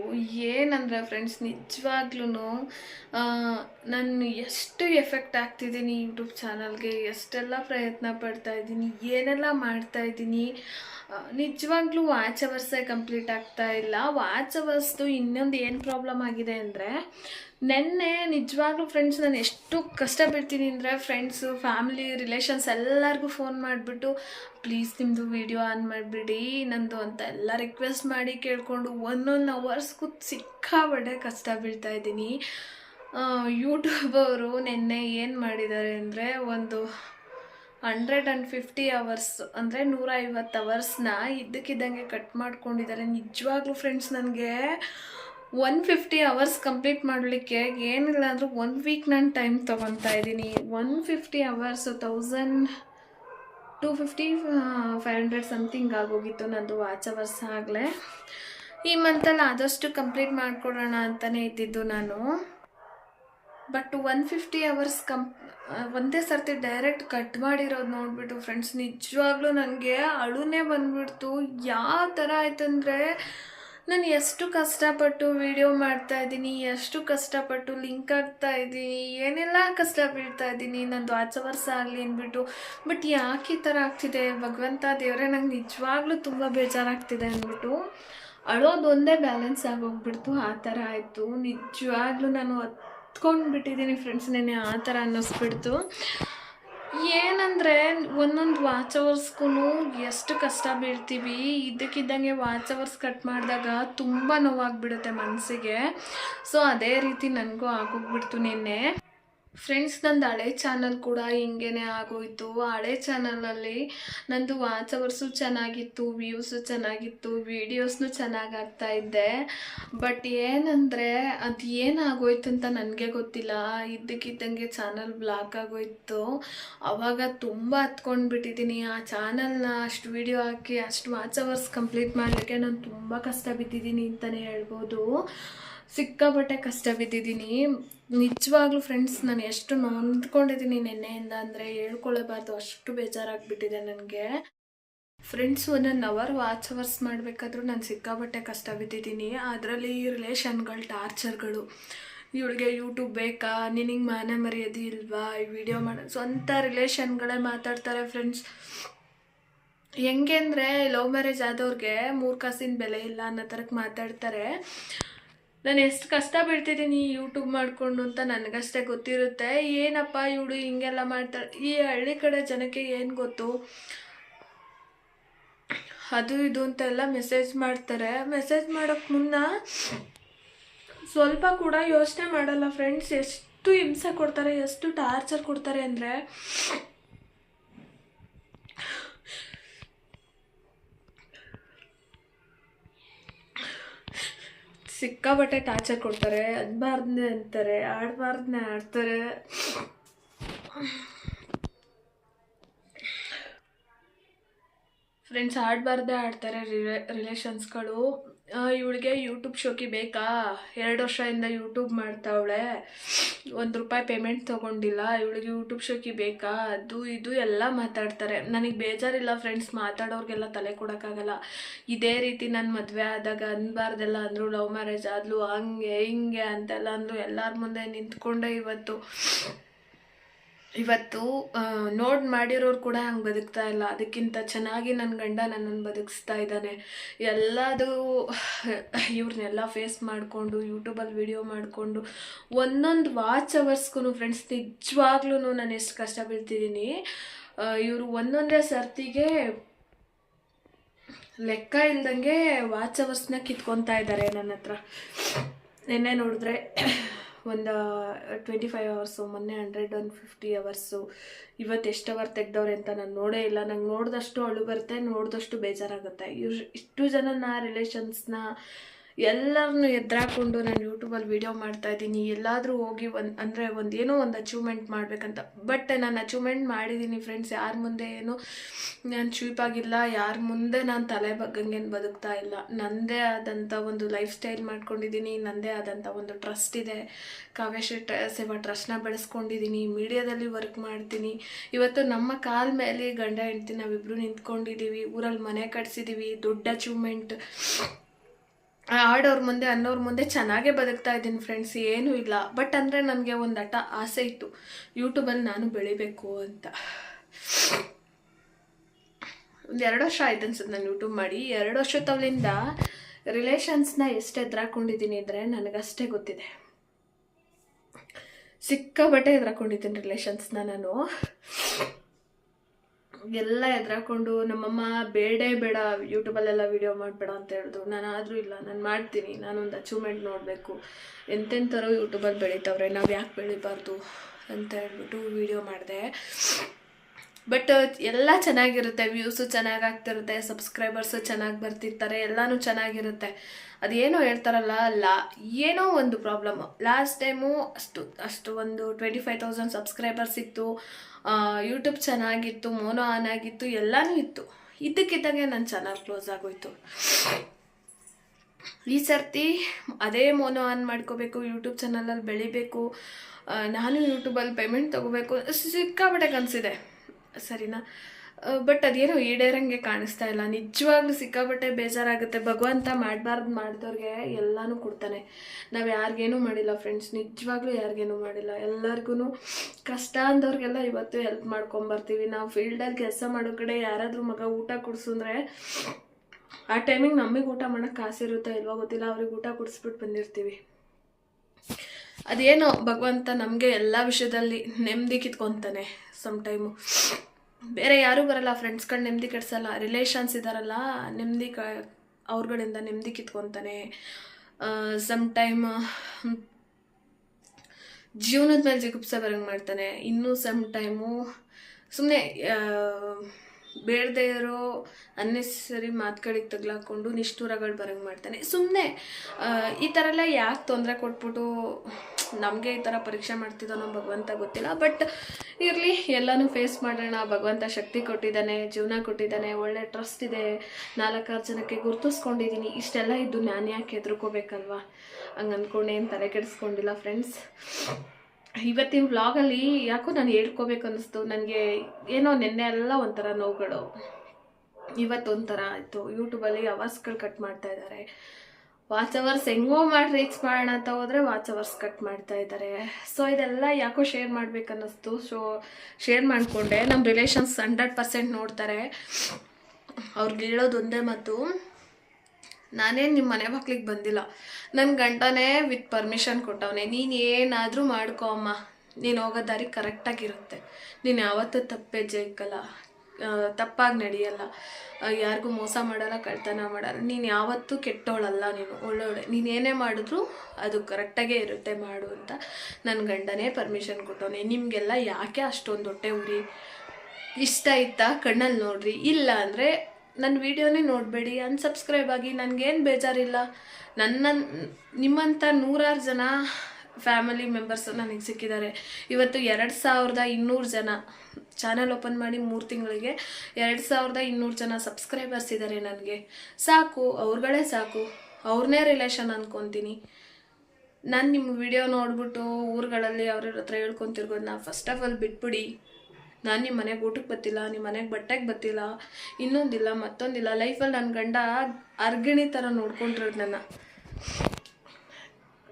ಏನಂದ್ರೆ ಫ್ರೆಂಡ್ಸ್ ನಿಜವಾಗ್ಲೂ ನಾನು ಎಷ್ಟು ಎಫೆಕ್ಟ್ ಆಗ್ತಿದ್ದೀನಿ ಯೂಟ್ಯೂಬ್ ಚಾನಲ್ಗೆ ಎಷ್ಟೆಲ್ಲ ಪ್ರಯತ್ನ ಪಡ್ತಾ ಇದ್ದೀನಿ, ಏನೆಲ್ಲ ಮಾಡ್ತಾ ಇದ್ದೀನಿ ನಿಜವಾಗ್ಲೂ ವಾಚ್ ಅವರ್ಸೇ ಕಂಪ್ಲೀಟ್ ಆಗ್ತಾ ಇಲ್ಲ. ವಾಚ್ ಅವರ್ಸ್ದು ಇನ್ನೊಂದು ಏನು ಪ್ರಾಬ್ಲಮ್ ಆಗಿದೆ ಅಂದರೆ ನೆನ್ನೆ ನಿಜವಾಗ್ಲೂ ಫ್ರೆಂಡ್ಸ್ ನಾನು ಎಷ್ಟು ಕಷ್ಟ ಬೀಳ್ತೀನಿ ಅಂದರೆ ಫ್ರೆಂಡ್ಸು ಫ್ಯಾಮಿಲಿ ರಿಲೇಷನ್ಸ್ ಎಲ್ಲರಿಗೂ ಫೋನ್ ಮಾಡಿಬಿಟ್ಟು ಪ್ಲೀಸ್ ನಿಮ್ಮದು ವೀಡಿಯೋ ಆನ್ ಮಾಡಿಬಿಡಿ, ನಂದು ಅಂತ ಎಲ್ಲ ರಿಕ್ವೆಸ್ಟ್ ಮಾಡಿ ಕೇಳಿಕೊಂಡು ಒಂದೊಂದು ಅವರ್ಸ್ ಕೂತ್ ಸಿಕ್ಕಾಬಟ್ಟೆ ಕಷ್ಟ ಬೀಳ್ತಾ ಇದ್ದೀನಿ ಯೂಟ್ಯೂಬ್ ಅವರು ನಿನ್ನೆ ಏನು ಮಾಡಿದ್ದಾರೆ ಅಂದರೆ ಒಂದು ಹಂಡ್ರೆಡ್ ಆ್ಯಂಡ್ ಫಿಫ್ಟಿ ಅವರ್ಸ್ ಅಂದರೆ ನೂರ ಐವತ್ತು ಅವರ್ಸ್ನ ಇದ್ದಕ್ಕಿದ್ದಂಗೆ ಕಟ್ ಮಾಡ್ಕೊಂಡಿದ್ದಾರೆ. ನಿಜವಾಗ್ಲೂ ಫ್ರೆಂಡ್ಸ್ ನನಗೆ ಒನ್ ಫಿಫ್ಟಿ ಅವರ್ಸ್ ಕಂಪ್ಲೀಟ್ ಮಾಡಲಿಕ್ಕೆ ಏನಿಲ್ಲ ಅಂದರೂ ಒನ್ ವೀಕ್ ನಾನು ಟೈಮ್ ತೊಗೊತಾ ಇದ್ದೀನಿ. One fifty hours thousand two fifty five hundred something ಆಗೋಗಿತ್ತು ನಂದು ವಾಚ್ ಅವರ್ಸ್ ಆಗಲೇ. ಈ ಮಂತಲ್ಲಿ ಆದಷ್ಟು ಕಂಪ್ಲೀಟ್ ಮಾಡಿಕೊಡೋಣ ಅಂತಲೇ ಇದ್ದಿದ್ದು ನಾನು. ಬಟ್ ಒನ್ ಫಿಫ್ಟಿ ಅವರ್ಸ್ ಕಂಪ್ ಒಂದೇ ಸರ್ತಿ ಡೈರೆಕ್ಟ್ ಕಟ್ ಮಾಡಿರೋದು ನೋಡಿಬಿಟ್ಟು ಫ್ರೆಂಡ್ಸ್ ನಿಜವಾಗ್ಲೂ ನನಗೆ ಅಳುನೇ ಬಂದ್ಬಿಡ್ತು. ಯಾವ ಥರ ಆಯ್ತಂದರೆ ನಾನು ಎಷ್ಟು ಕಷ್ಟಪಟ್ಟು ವಿಡಿಯೋ ಮಾಡ್ತಾ ಇದ್ದೀನಿ, ಎಷ್ಟು ಕಷ್ಟಪಟ್ಟು ಲಿಂಕ್ ಆಗ್ತಾ ಇದ್ದೀನಿ, ಏನೆಲ್ಲ ಕಷ್ಟ ಬೀಳ್ತಾ ಇದ್ದೀನಿ, ನಂದು ಆಚೆ ವರ್ಷ ಆಗಲಿ ಅಂದ್ಬಿಟ್ಟು. ಬಟ್ ಯಾಕೆ ಈ ಥರ ಆಗ್ತಿದೆ? ಭಗವಂತ ದೇವರೇ, ನಂಗೆ ನಿಜವಾಗ್ಲೂ ತುಂಬ ಬೇಜಾರಾಗ್ತಿದೆ ಅಂದ್ಬಿಟ್ಟು. ಅಳೋದು ಒಂದೇ ಬ್ಯಾಲೆನ್ಸ್ ಆಗೋಗ್ಬಿಡ್ತು, ಆ ಥರ ಆಯಿತು. ನಿಜವಾಗ್ಲೂ ನಾನು ಹತ್ಕೊಂಡ್ಬಿಟ್ಟಿದ್ದೀನಿ ಫ್ರೆಂಡ್ಸ್ ನೆನೆ ಆ ಥರ ಅನ್ನಿಸ್ಬಿಡ್ತು. ಏನಂದರೆ, ಒಂದೊಂದು ವಾಚ್ ಅವರ್ಸ್ಗೂ ಎಷ್ಟು ಕಷ್ಟ ಬೀಳ್ತೀವಿ. ಇದ್ದಕ್ಕಿದ್ದಂಗೆ ವಾಚ್ ಅವರ್ಸ್ ಕಟ್ ಮಾಡಿದಾಗ ತುಂಬ ನೋವಾಗ್ಬಿಡುತ್ತೆ ಮನಸ್ಸಿಗೆ ಸೊ ಅದೇ ರೀತಿ ನನಗೂ ಆಗೋಗ್ಬಿಡ್ತು ನಿನ್ನೆ. ಫ್ರೆಂಡ್ಸ್ ನಂದು ಹಳೆ ಚಾನಲ್ ಕೂಡ ಹಿಂಗೇನೆ ಆಗೋಯ್ತು. ಹಳೆ ಚಾನಲಲ್ಲಿ ನಂದು ವಾಚ್ ಅವರ್ಸು ಚೆನ್ನಾಗಿತ್ತು ವ್ಯೂಸು ಚೆನ್ನಾಗಿತ್ತು ವೀಡಿಯೋಸ್ನು ಚೆನ್ನಾಗಿ ಆಗ್ತಾ ಇದ್ದೆ. ಬಟ್ ಏನಂದರೆ ಅದು ಏನಾಗೋಯ್ತು ಅಂತ ನನಗೆ ಗೊತ್ತಿಲ್ಲ. ಇದ್ದಕ್ಕಿದ್ದಂಗೆ ಚಾನಲ್ ಬ್ಲಾಕ್ ಆಗೋಯ್ತು. ಅವಾಗ ತುಂಬ ಹತ್ಕೊಂಡು ಬಿಟ್ಟಿದ್ದೀನಿ ಆ ಚಾನಲ್ನ ಅಷ್ಟು ವಿಡಿಯೋ ಹಾಕಿ, ಅಷ್ಟು ವಾಚ್ ಅವರ್ಸ್ ಕಂಪ್ಲೀಟ್ ಮಾಡಲಿಕ್ಕೆ ನಾನು ತುಂಬ ಕಷ್ಟ ಬಿದ್ದಿದ್ದೀನಿ ಅಂತಲೇ ಹೇಳ್ಬೋದು. ಸಿಕ್ಕಾಪಟ್ಟೆ ಕಷ್ಟ ಬಿದ್ದಿದ್ದೀನಿ. ನಿಜವಾಗ್ಲೂ ಫ್ರೆಂಡ್ಸ್ ನಾನು ಎಷ್ಟು ನೊಂದ್ಕೊಂಡಿದ್ದೀನಿ ನಿನ್ನೆಯಿಂದ ಅಂದರೆ ಹೇಳ್ಕೊಳ್ಳೇಬಾರ್ದು ಅಷ್ಟು ಬೇಜಾರಾಗಿಬಿಟ್ಟಿದೆ ನನಗೆ. ಫ್ರೆಂಡ್ಸ್ ಒಂದೊಂದು ಅವರ್ ವಾಚ್ ಅವರ್ಸ್ ಮಾಡಬೇಕಾದ್ರೂ ನಾನು ಸಿಕ್ಕಾಬಟ್ಟೆ ಕಷ್ಟ ಬಿದ್ದಿದ್ದೀನಿ ಅದರಲ್ಲಿ ರಿಲೇಷನ್ಗಳು ಟಾರ್ಚರ್ಗಳು ಇವಳಿಗೆ ಯೂಟ್ಯೂಬ್ ಬೇಕಾ ನಿನಗೆ ಮಾನ ಮರ್ಯಾದೆ ಇಲ್ವಾ, ಈ ವಿಡಿಯೋ ಮಾಡೋ ಸ್ವಂತ ರಿಲೇಷನ್ಗಳೇ ಮಾತಾಡ್ತಾರೆ ಫ್ರೆಂಡ್ಸ್ ಹೆಂಗೆ ಅಂದರೆ ಲವ್ ಮ್ಯಾರೇಜ್ ಆದವ್ರಿಗೆ ಮೂರು ಕಾಸಿನ ಬೆಲೆ ಇಲ್ಲ ಅನ್ನೋ ಥರಕ್ಕೆ ಮಾತಾಡ್ತಾರೆ. ನಾನು ಎಷ್ಟು ಕಷ್ಟ ಬಿಡ್ತಿದ್ದೀನಿ ಯೂಟ್ಯೂಬ್ ಮಾಡಿಕೊಂಡು ಅಂತ ನನಗಷ್ಟೇ ಗೊತ್ತಿರುತ್ತೆ. ಏನಪ್ಪ ಇವಳು ಹಿಂಗೆಲ್ಲ ಮಾಡ್ತಾಳೆ? ಈ ಹಳ್ಳಿ ಕಡೆ ಜನಕ್ಕೆ ಏನು ಗೊತ್ತು? ಅದು ಇದು ಅಂತೆಲ್ಲ ಮೆಸೇಜ್ ಮಾಡ್ತಾರೆ. ಮೆಸೇಜ್ ಮಾಡೋಕ್ಕೆ ಮುನ್ನ ಸ್ವಲ್ಪ ಕೂಡ ಯೋಚನೆ ಮಾಡಲ್ಲ ಫ್ರೆಂಡ್ಸ್ ಎಷ್ಟು ಹಿಂಸೆ ಕೊಡ್ತಾರೆ, ಎಷ್ಟು ಟಾರ್ಚರ್ ಕೊಡ್ತಾರೆ ಅಂದರೆ ಸಿಕ್ಕಾಬಟ್ಟೆ ಟಾರ್ಚರ್ ಕೊಡ್ತಾರೆ ಅನ್ಬಾರ್ದನ್ನೇ ಅಂತಾರೆ ಆಡಬಾರ್ದನ್ನೇ ಆಡ್ತಾರೆ. ಫ್ರೆಂಡ್ಸ್ ಆಡಬಾರ್ದೇ ಆಡ್ತಾರೆ ರಿಲೇ ರಿಲೇಷನ್ಸ್ಗಳು ಇವಳಿಗೆ ಯೂಟ್ಯೂಬ್ ಶೋಕಿ ಬೇಕಾ? ಎರಡು ವರ್ಷದಿಂದ ಯೂಟ್ಯೂಬ್ ಮಾಡ್ತಾವಳೆ. ಒಂದು ರೂಪಾಯಿ ಪೇಮೆಂಟ್ ತೊಗೊಂಡಿಲ್ಲ. ಇವಳಿಗೆ ಯೂಟ್ಯೂಬ್ ಶೋಕಿ ಬೇಕಾ? ಅದು ಇದು ಎಲ್ಲ ಮಾತಾಡ್ತಾರೆ. ನನಗೆ ಬೇಜಾರಿಲ್ಲ ಫ್ರೆಂಡ್ಸ್ ಮಾತಾಡೋರಿಗೆಲ್ಲ ತಲೆ ಕೊಡೋಕ್ಕಾಗಲ್ಲ. ಇದೇ ರೀತಿ ನನ್ನ ಮದುವೆ ಆದಾಗ ಅನ್ಬಾರ್ದೆಲ್ಲ ಅಂದರು, ಲವ್ ಮ್ಯಾರೇಜ್ ಆದ್ಲು ಹಂಗೆ, ಹಿಂಗೆ ಅಂತೆಲ್ಲ ಅಂದರು ಎಲ್ಲರ ಮುಂದೆ ನಿಂತ್ಕೊಂಡೆ ಇವತ್ತು. ಇವತ್ತು ನೋಡಿ ಮಾಡಿರೋರು ಕೂಡ ಹಂಗೆ ಬದುಕ್ತಾ ಇಲ್ಲ. ಅದಕ್ಕಿಂತ ಚೆನ್ನಾಗಿ ನನ್ನ ಗಂಡ ನನ್ನನ್ನು ಬದುಕಿಸ್ತಾ ಇದ್ದಾನೆ. ಎಲ್ಲದು ಇವ್ರನ್ನೆಲ್ಲ ಫೇಸ್ ಮಾಡಿಕೊಂಡು ಯೂಟ್ಯೂಬಲ್ಲಿ ವಿಡಿಯೋ ಮಾಡಿಕೊಂಡು, ಒಂದೊಂದು ವಾಚ್ ಅವರ್ಸ್ಗೂ ಫ್ರೆಂಡ್ಸ್ ನಿಜವಾಗ್ಲೂ ನಾನು ಎಷ್ಟು ಕಷ್ಟ ಬೀಳ್ತಿದ್ದೀನಿ ಇವರು ಒಂದೊಂದೇ ಸರ್ತಿಗೆ ಲೆಕ್ಕ ಇಲ್ದಂಗೆ ವಾಚ್ ಅವರ್ಸ್ನ ಕಿತ್ಕೊತಾ ಇದ್ದಾರೆ ನನ್ನ ಹತ್ರ ನಿನ್ನೆ ನೋಡಿದ್ರೆ ಒಂದು ಟ್ವೆಂಟಿ ಫೈವ್ ಅವರ್ಸು ಮೊನ್ನೆ ಹಂಡ್ರೆಡ್ ಒನ್ ಫಿಫ್ಟಿ ಅವರ್ಸು ಇವತ್ತು ಎಷ್ಟು ಅವರ್ ತೆಗ್ದವ್ರೆ ಅಂತ ನಾನು ನೋಡೇ ಇಲ್ಲ. ನಂಗೆ ನೋಡಿದಷ್ಟು ಅಳು ಬರುತ್ತೆ, ನೋಡಿದಷ್ಟು ಬೇಜಾರಾಗುತ್ತೆ. ಇವ್ರು, ಇಷ್ಟು ಜನನ ರಿಲೇಷನ್ಸ್ನ ಎಲ್ಲರನ್ನು ಎದ್ರಾಕೊಂಡು ನಾನು ಯೂಟ್ಯೂಬಲ್ಲಿ ವೀಡಿಯೋ ಮಾಡ್ತಾ ಇದ್ದೀನಿ. ಎಲ್ಲಾದರೂ ಹೋಗಿ ಒಂದು ಅಂದರೆ ಒಂದು ಏನೋ ಒಂದು ಅಚೀವ್ಮೆಂಟ್ ಮಾಡಬೇಕಂತ. ಬಟ್ ನಾನು ಅಚೀವ್ಮೆಂಟ್ ಮಾಡಿದ್ದೀನಿ ಫ್ರೆಂಡ್ಸ್ ಯಾರ ಮುಂದೆ ಏನು ನಾನು ಚೀಪ್ ಆಗಿಲ್ಲ, ಯಾರ ಮುಂದೆ ನಾನು ತಲೆ ಬಗ್ಗಂಗೇನು ಬದುಕ್ತಾ ಇಲ್ಲ. ನನ್ನದೇ ಆದಂಥ ಒಂದು ಲೈಫ್ ಸ್ಟೈಲ್ ಮಾಡ್ಕೊಂಡಿದ್ದೀನಿ ನನ್ನದೇ ಆದಂಥ ಒಂದು ಟ್ರಸ್ಟ್ ಇದೆ. ಕಾವ್ಯಶ್ರೀ ಟ್ರ ಸೇವಾ ಟ್ರಸ್ಟ್ನ ಬೆಳೆಸ್ಕೊಂಡಿದ್ದೀನಿ ಮೀಡಿಯಾದಲ್ಲಿ ವರ್ಕ್ ಮಾಡ್ತೀನಿ. ಇವತ್ತು ನಮ್ಮ ಕಾಲ ಮೇಲೆ ಗಂಡ ಹೆಂಡ್ತಿ ನಾವಿಬ್ಬರು ನಿಂತ್ಕೊಂಡಿದ್ದೀವಿ ಊರಲ್ಲಿ ಮನೆ ಕಟ್ಸಿದ್ದೀವಿ ದೊಡ್ಡ ಅಚೀವ್ಮೆಂಟ್ ಆಡೋರ ಮುಂದೆ, ಅನ್ನೋರ ಮುಂದೆ ಚೆನ್ನಾಗೇ ಬದುಕ್ತಾ ಇದ್ದೀನಿ ಫ್ರೆಂಡ್ಸ್ ಏನೂ ಇಲ್ಲ. ಬಟ್ ಅಂದರೆ ನನಗೆ ಒಂದು ಅಟ ಆಸೆ ಇತ್ತು. ಯೂಟ್ಯೂಬಲ್ಲಿ ನಾನು ಬೆಳಿಬೇಕು ಅಂತ. ಒಂದು ಎರಡು ವರ್ಷ ಆಯ್ತು ಅನ್ಸುತ್ತೆ ನಾನು ಯೂಟ್ಯೂಬ್ ಮಾಡಿ. ಎರಡು ವರ್ಷದವಳಿಂದ ರಿಲೇಷನ್ಸ್ನ ಎಷ್ಟು ಎದುರಾಕೊಂಡಿದ್ದೀನಿ ಅಂದರೆ ನನಗಷ್ಟೇ ಗೊತ್ತಿದೆ. ಸಿಕ್ಕಾಬಟ್ಟೆ ಎದ್ರಾಕೊಂಡಿದ್ದೀನಿ ರಿಲೇಷನ್ಸ್ನ ನಾನು. ಎಲ್ಲ ಎದ್ರಾಕೊಂಡು ನಮ್ಮಮ್ಮ ಬೇಡೇ ಬೇಡ ಯೂಟ್ಯೂಬಲ್ಲೆಲ್ಲ ವಿಡಿಯೋ ಮಾಡಬೇಡ ಅಂತ ಹೇಳಿದ್ರು. ನಾನು ಆದರೂ ಇಲ್ಲ, ನಾನು ಮಾಡ್ತೀನಿ. ನಾನೊಂದು ಅಚೀವ್ಮೆಂಟ್ ನೋಡಬೇಕು. ಎಂತೆಂಥರೋ ಯೂಟ್ಯೂಬಲ್ಲಿ ಬೆಳೀತವ್ರೆ ನಾವು ಯಾಕೆ ಬೆಳಿಬಾರ್ದು ಅಂತ ಹೇಳ್ಬಿಟ್ಟು ವಿಡಿಯೋ ಮಾಡಿದೆ. ಬಟ್, ಎಲ್ಲ ಚೆನ್ನಾಗಿರುತ್ತೆ, ವ್ಯೂಸು ಚೆನ್ನಾಗಿ ಆಗ್ತಿರುತ್ತೆ, ಸಬ್ಸ್ಕ್ರೈಬರ್ಸು ಚೆನ್ನಾಗಿ ಬರ್ತಿರ್ತಾರೆ, ಎಲ್ಲನೂ ಚೆನ್ನಾಗಿರುತ್ತೆ. ಅದೇನೋ ಹೇಳ್ತಾರಲ್ಲ, ಲಾ, ಏನೋ ಒಂದು ಪ್ರಾಬ್ಲಮ್. ಲಾಸ್ಟ್ ಟೈಮು ಅಷ್ಟು ಅಷ್ಟು ಒಂದು ಟ್ವೆಂಟಿ ಫೈವ್ ತೌಸಂಡ್ ಸಬ್ಸ್ಕ್ರೈಬರ್ಸ್ ಇತ್ತು ಯೂಟ್ಯೂಬ್ ಚೆನ್ನಾಗಿತ್ತು, ಮೋನೋ ಆನ್ ಆಗಿತ್ತು, ಎಲ್ಲನೂ ಇತ್ತು. ಇದ್ದಕ್ಕಿದ್ದಂಗೆ ನನ್ನ ಚಾನಲ್ ಕ್ಲೋಸ್ ಆಗೋಯ್ತು. ಈ ಸರ್ತಿ ಅದೇ ಮೋನೋ ಆನ್ ಮಾಡ್ಕೋಬೇಕು, ಯೂಟ್ಯೂಬ್ ಚಾನಲಲ್ಲಿ ಬೆಳಿಬೇಕು ನಾನು ಯೂಟ್ಯೂಬಲ್ಲಿ ಪೇಮೆಂಟ್ ತೊಗೋಬೇಕು ಸಿಕ್ಕಾಬಿಟ್ಟೆ ಕನಸಿದೆ. ಸರಿನಾ? ಬಟ್ ಅದೇನೋ ಈಡೇರಂಗೆ ಕಾಣಿಸ್ತಾ ಇಲ್ಲ. ನಿಜವಾಗ್ಲೂ ಸಿಕ್ಕಾಬಟ್ಟೆ ಬೇಜಾರಾಗುತ್ತೆ. ಭಗವಂತ ಮಾಡಬಾರ್ದು ಮಾಡಿದವ್ರಿಗೆ ಎಲ್ಲನೂ ಕೊಡ್ತಾನೆ. ನಾವು ಯಾರಿಗೇನೂ ಮಾಡಿಲ್ಲ ಫ್ರೆಂಡ್ಸ್ ನಿಜವಾಗ್ಲೂ ಯಾರಿಗೇನೂ ಮಾಡಿಲ್ಲ. ಎಲ್ಲರಿಗೂ ಕಷ್ಟ ಅಂದವ್ರಿಗೆಲ್ಲ ಇವತ್ತು ಹೆಲ್ಪ್ ಮಾಡ್ಕೊಂಬರ್ತೀವಿ. ನಾವು ಫೀಲ್ಡಲ್ಲಿ ಕೆಲಸ ಮಾಡೋ ಕಡೆ ಯಾರಾದರೂ ಮಗ ಊಟ ಕುಡಿಸಿದ್ರೆ ಆ ಟೈಮಿಗೆ ನಮಗೆ ಊಟ ಮಾಡೋಕ್ಕೆ ಕಾಸಿರುತ್ತೋ ಇಲ್ವೋ ಗೊತ್ತಿಲ್ಲ. ಅವ್ರಿಗೆ ಊಟ ಕುಡಿಸ್ಬಿಟ್ಟು ಬಂದಿರ್ತೀವಿ. ಅದೇನೋ ಭಗವಂತ ನಮಗೆ ಎಲ್ಲ ವಿಷಯದಲ್ಲಿ ನೆಮ್ಮದಿ ಕಿತ್ಕೊತಾನೆ. ಸಮ್ ಟೈಮು ಬೇರೆ ಯಾರೂ ಬರಲ್ಲ ಫ್ರೆಂಡ್ಸ್ಗಳು ನೆಮ್ಮದಿ ಕೆಡಿಸಲ್ಲ ರಿಲೇಷನ್ಸ್ ಇದ್ದಾರಲ್ಲ ನೆಮ್ಮದಿ ಕ, ಅವ್ರುಗಳಿಂದ ನೆಮ್ಮದಿ ಕಿತ್ಕೊತಾನೆ. ಸಮ್ ಟೈಮ್ ಜೀವನದ ಮೇಲೆ ಜಿಗುಪ್ಸ ಬರಂಗೆ ಮಾಡ್ತಾನೆ. ಇನ್ನೂ ಸಮ್ ಟೈಮು ಸುಮ್ಮನೆ ಬೇಡದೇ ಇರೋ ಅನ್ನೆಸರಿ ಮಾತುಗಳಿಗೆ ತಗ್ಲಾಕೊಂಡು ನಿಷ್ಠೂರಗಳು ಬರಂಗೆ ಮಾಡ್ತಾನೆ. ಸುಮ್ಮನೆ ಈ ಥರ ಎಲ್ಲ ಯಾಕೆ ತೊಂದರೆ ಕೊಟ್ಬಿಟ್ಟು ನಮಗೆ ಈ ಥರ ಪರೀಕ್ಷೆ ಮಾಡ್ತಿದ್ದಾನೋ ಭಗವಂತ ಗೊತ್ತಿಲ್ಲ. ಬಟ್ ಇರಲಿ, ಎಲ್ಲನೂ ಫೇಸ್ ಮಾಡೋಣ. ಭಗವಂತ ಶಕ್ತಿ ಕೊಟ್ಟಿದ್ದಾನೆ, ಜೀವನ ಕೊಟ್ಟಿದ್ದಾನೆ, ಒಳ್ಳೆ ಟ್ರಸ್ಟ್ ಇದೆ. ನಾಲ್ಕಾರು ಜನಕ್ಕೆ ಗುರುತಿಸ್ಕೊಂಡಿದ್ದೀನಿ ಇಷ್ಟೆಲ್ಲ ಇದ್ದು ನಾನು ಯಾಕೆ ಹೆದರ್ಕೋಬೇಕಲ್ವಾ? ಹಂಗೆ ಅಂದ್ಕೊಂಡು ಏನು ತಲೆ ಕೆಡಿಸ್ಕೊಂಡಿಲ್ಲ ಫ್ರೆಂಡ್ಸ್ ಇವತ್ತಿನ ವ್ಲಾಗಲ್ಲಿ ಯಾಕೋ ನಾನು ಹೇಳ್ಕೋಬೇಕು ಅನ್ನಿಸ್ತು ನನಗೆ ಏನೋ ನಿನ್ನೆ ಎಲ್ಲ ಒಂಥರ ನೋವುಗಳು. ಇವತ್ತೊಂಥರ ಆಯಿತು. ಯೂಟ್ಯೂಬಲ್ಲಿ ಅವಾಸ್ಗಳು ಕಟ್ ಮಾಡ್ತಾ ಇದ್ದಾರೆ ವಾಚ್ ಅವರ್ಸ್ ಹೆಂಗೋ ಮಾಡಿ ರೀಚ್ ಮಾಡೋಣ ಅಂತ ಹೋದ್ರೆ ವಾಚ್ ಅವರ್ಸ್ ಕಟ್ ಮಾಡ್ತಾ ಇದ್ದಾರೆ. ಸೊ ಇದೆಲ್ಲ ಯಾಕೋ ಶೇರ್ ಮಾಡ್ಬೇಕನ್ನಿಸ್ತು. ಸೊ ಶೇರ್ ಮಾಡಿಕೊಂಡೆ. ನಮ್ಮ ರಿಲೇಷನ್ಸ್ ಹಂಡ್ರೆಡ್ ಪರ್ಸೆಂಟ್ ನೋಡ್ತಾರೆ. ಅವ್ರಿಗೆ ಹೇಳೋದು ಒಂದೇ ಮತ್ತು ನಾನೇನು ನಿಮ್ಮ ಮನೆ ಮಕ್ಳಿಗೆ ಬಂದಿಲ್ಲ. ನನ್ನ ಗಂಟನೇ ವಿತ್ ಪರ್ಮಿಷನ್ ಕೊಟ್ಟವನೇ. ನೀನು ಏನಾದರೂ ಮಾಡ್ಕೊ ಅಮ್ಮ. ನೀನು ಹೋಗೋ ದಾರಿ ಕರೆಕ್ಟಾಗಿರುತ್ತೆ ನೀನು ಯಾವತ್ತೂ ತಪ್ಪೇ ಇಕ್ಕಲ್ಲ ತಪ್ಪಾಗಿ ನಡೆಯಲ್ಲ. ಯಾರಿಗೂ ಮೋಸ ಮಾಡಲ್ಲ ಕಳ್ತನ ಮಾಡಲ್ಲ. ನೀನು ಯಾವತ್ತೂ ಕೆಟ್ಟವಳಲ್ಲ ನೀನು. ಒಳ್ಳೊಳ್ಳೆ ನೀನು ಏನೇ ಮಾಡಿದ್ರು ಅದು ಕರೆಕ್ಟಾಗೇ ಇರುತ್ತೆ ಮಾಡು ಅಂತ ನನ್ನ ಗಂಡನೇ ಪರ್ಮಿಷನ್ ಕೊಟ್ಟವನೇ. ನಿಮಗೆಲ್ಲ ಯಾಕೆ ಅಷ್ಟೊಂದು ಹೊಟ್ಟೆ ಉರಿ? ಇಷ್ಟ ಇತ್ತಾ? ಕಣ್ಣಲ್ಲಿ ನೋಡ್ರಿ. ಇಲ್ಲ ಅಂದರೆ ನನ್ನ ವಿಡಿಯೋನೇ ನೋಡಬೇಡಿ. ಅನ್ಸಬ್ಸ್ಕ್ರೈಬ್ ಆಗಿ. ನನಗೇನು ಬೇಜಾರಿಲ್ಲ. ನನ್ನ ನಿಮ್ಮಂಥ ನೂರಾರು ಜನ ಫ್ಯಾಮಿಲಿ ಮೆಂಬರ್ಸ್ ನನಗೆ ಸಿಕ್ಕಿದ್ದಾರೆ. ಇವತ್ತು ಎರಡು ಸಾವಿರದ ಇನ್ನೂರು ಜನ ಚಾನಲ್ ಓಪನ್ ಮಾಡಿ ಮೂರು ತಿಂಗಳಿಗೆ ಎರಡು ಸಾವಿರದ ಇನ್ನೂರು ಜನ ಸಬ್ಸ್ಕ್ರೈಬರ್ಸ್ ಇದ್ದಾರೆ ನನಗೆ. ಸಾಕು, ಅವ್ರುಗಳೇ ಸಾಕು. ಅವ್ರನ್ನೇ ರಿಲೇಷನ್ ಅಂದ್ಕೊತೀನಿ ನಾನು ನಿಮ್ಮ ವಿಡಿಯೋ ನೋಡ್ಬಿಟ್ಟು ಊರುಗಳಲ್ಲಿ ಅವ್ರ ಹತ್ರ ನಾನು ಫಸ್ಟ್ ಆಫ್ ಆಲ್ ಬಿಟ್ಬಿಡಿ. ನಾನು ನಿಮ್ಮ ಮನೆಗೆ ಊಟಕ್ಕೆ ಬತ್ತಿಲ್ಲ ನಿಮ್ಮ ಮನೆಗೆ ಬಟ್ಟೆಗೆ ಬತ್ತಿಲ್ಲ ಇನ್ನೊಂದಿಲ್ಲ ಮತ್ತೊಂದಿಲ್ಲ. ಲೈಫಲ್ಲಿ ನನ್ನ ಗಂಡ ಅರ್ಗಿಣಿ ಥರ ನೋಡ್ಕೊಂಡಿರೋದು ನನ್ನ.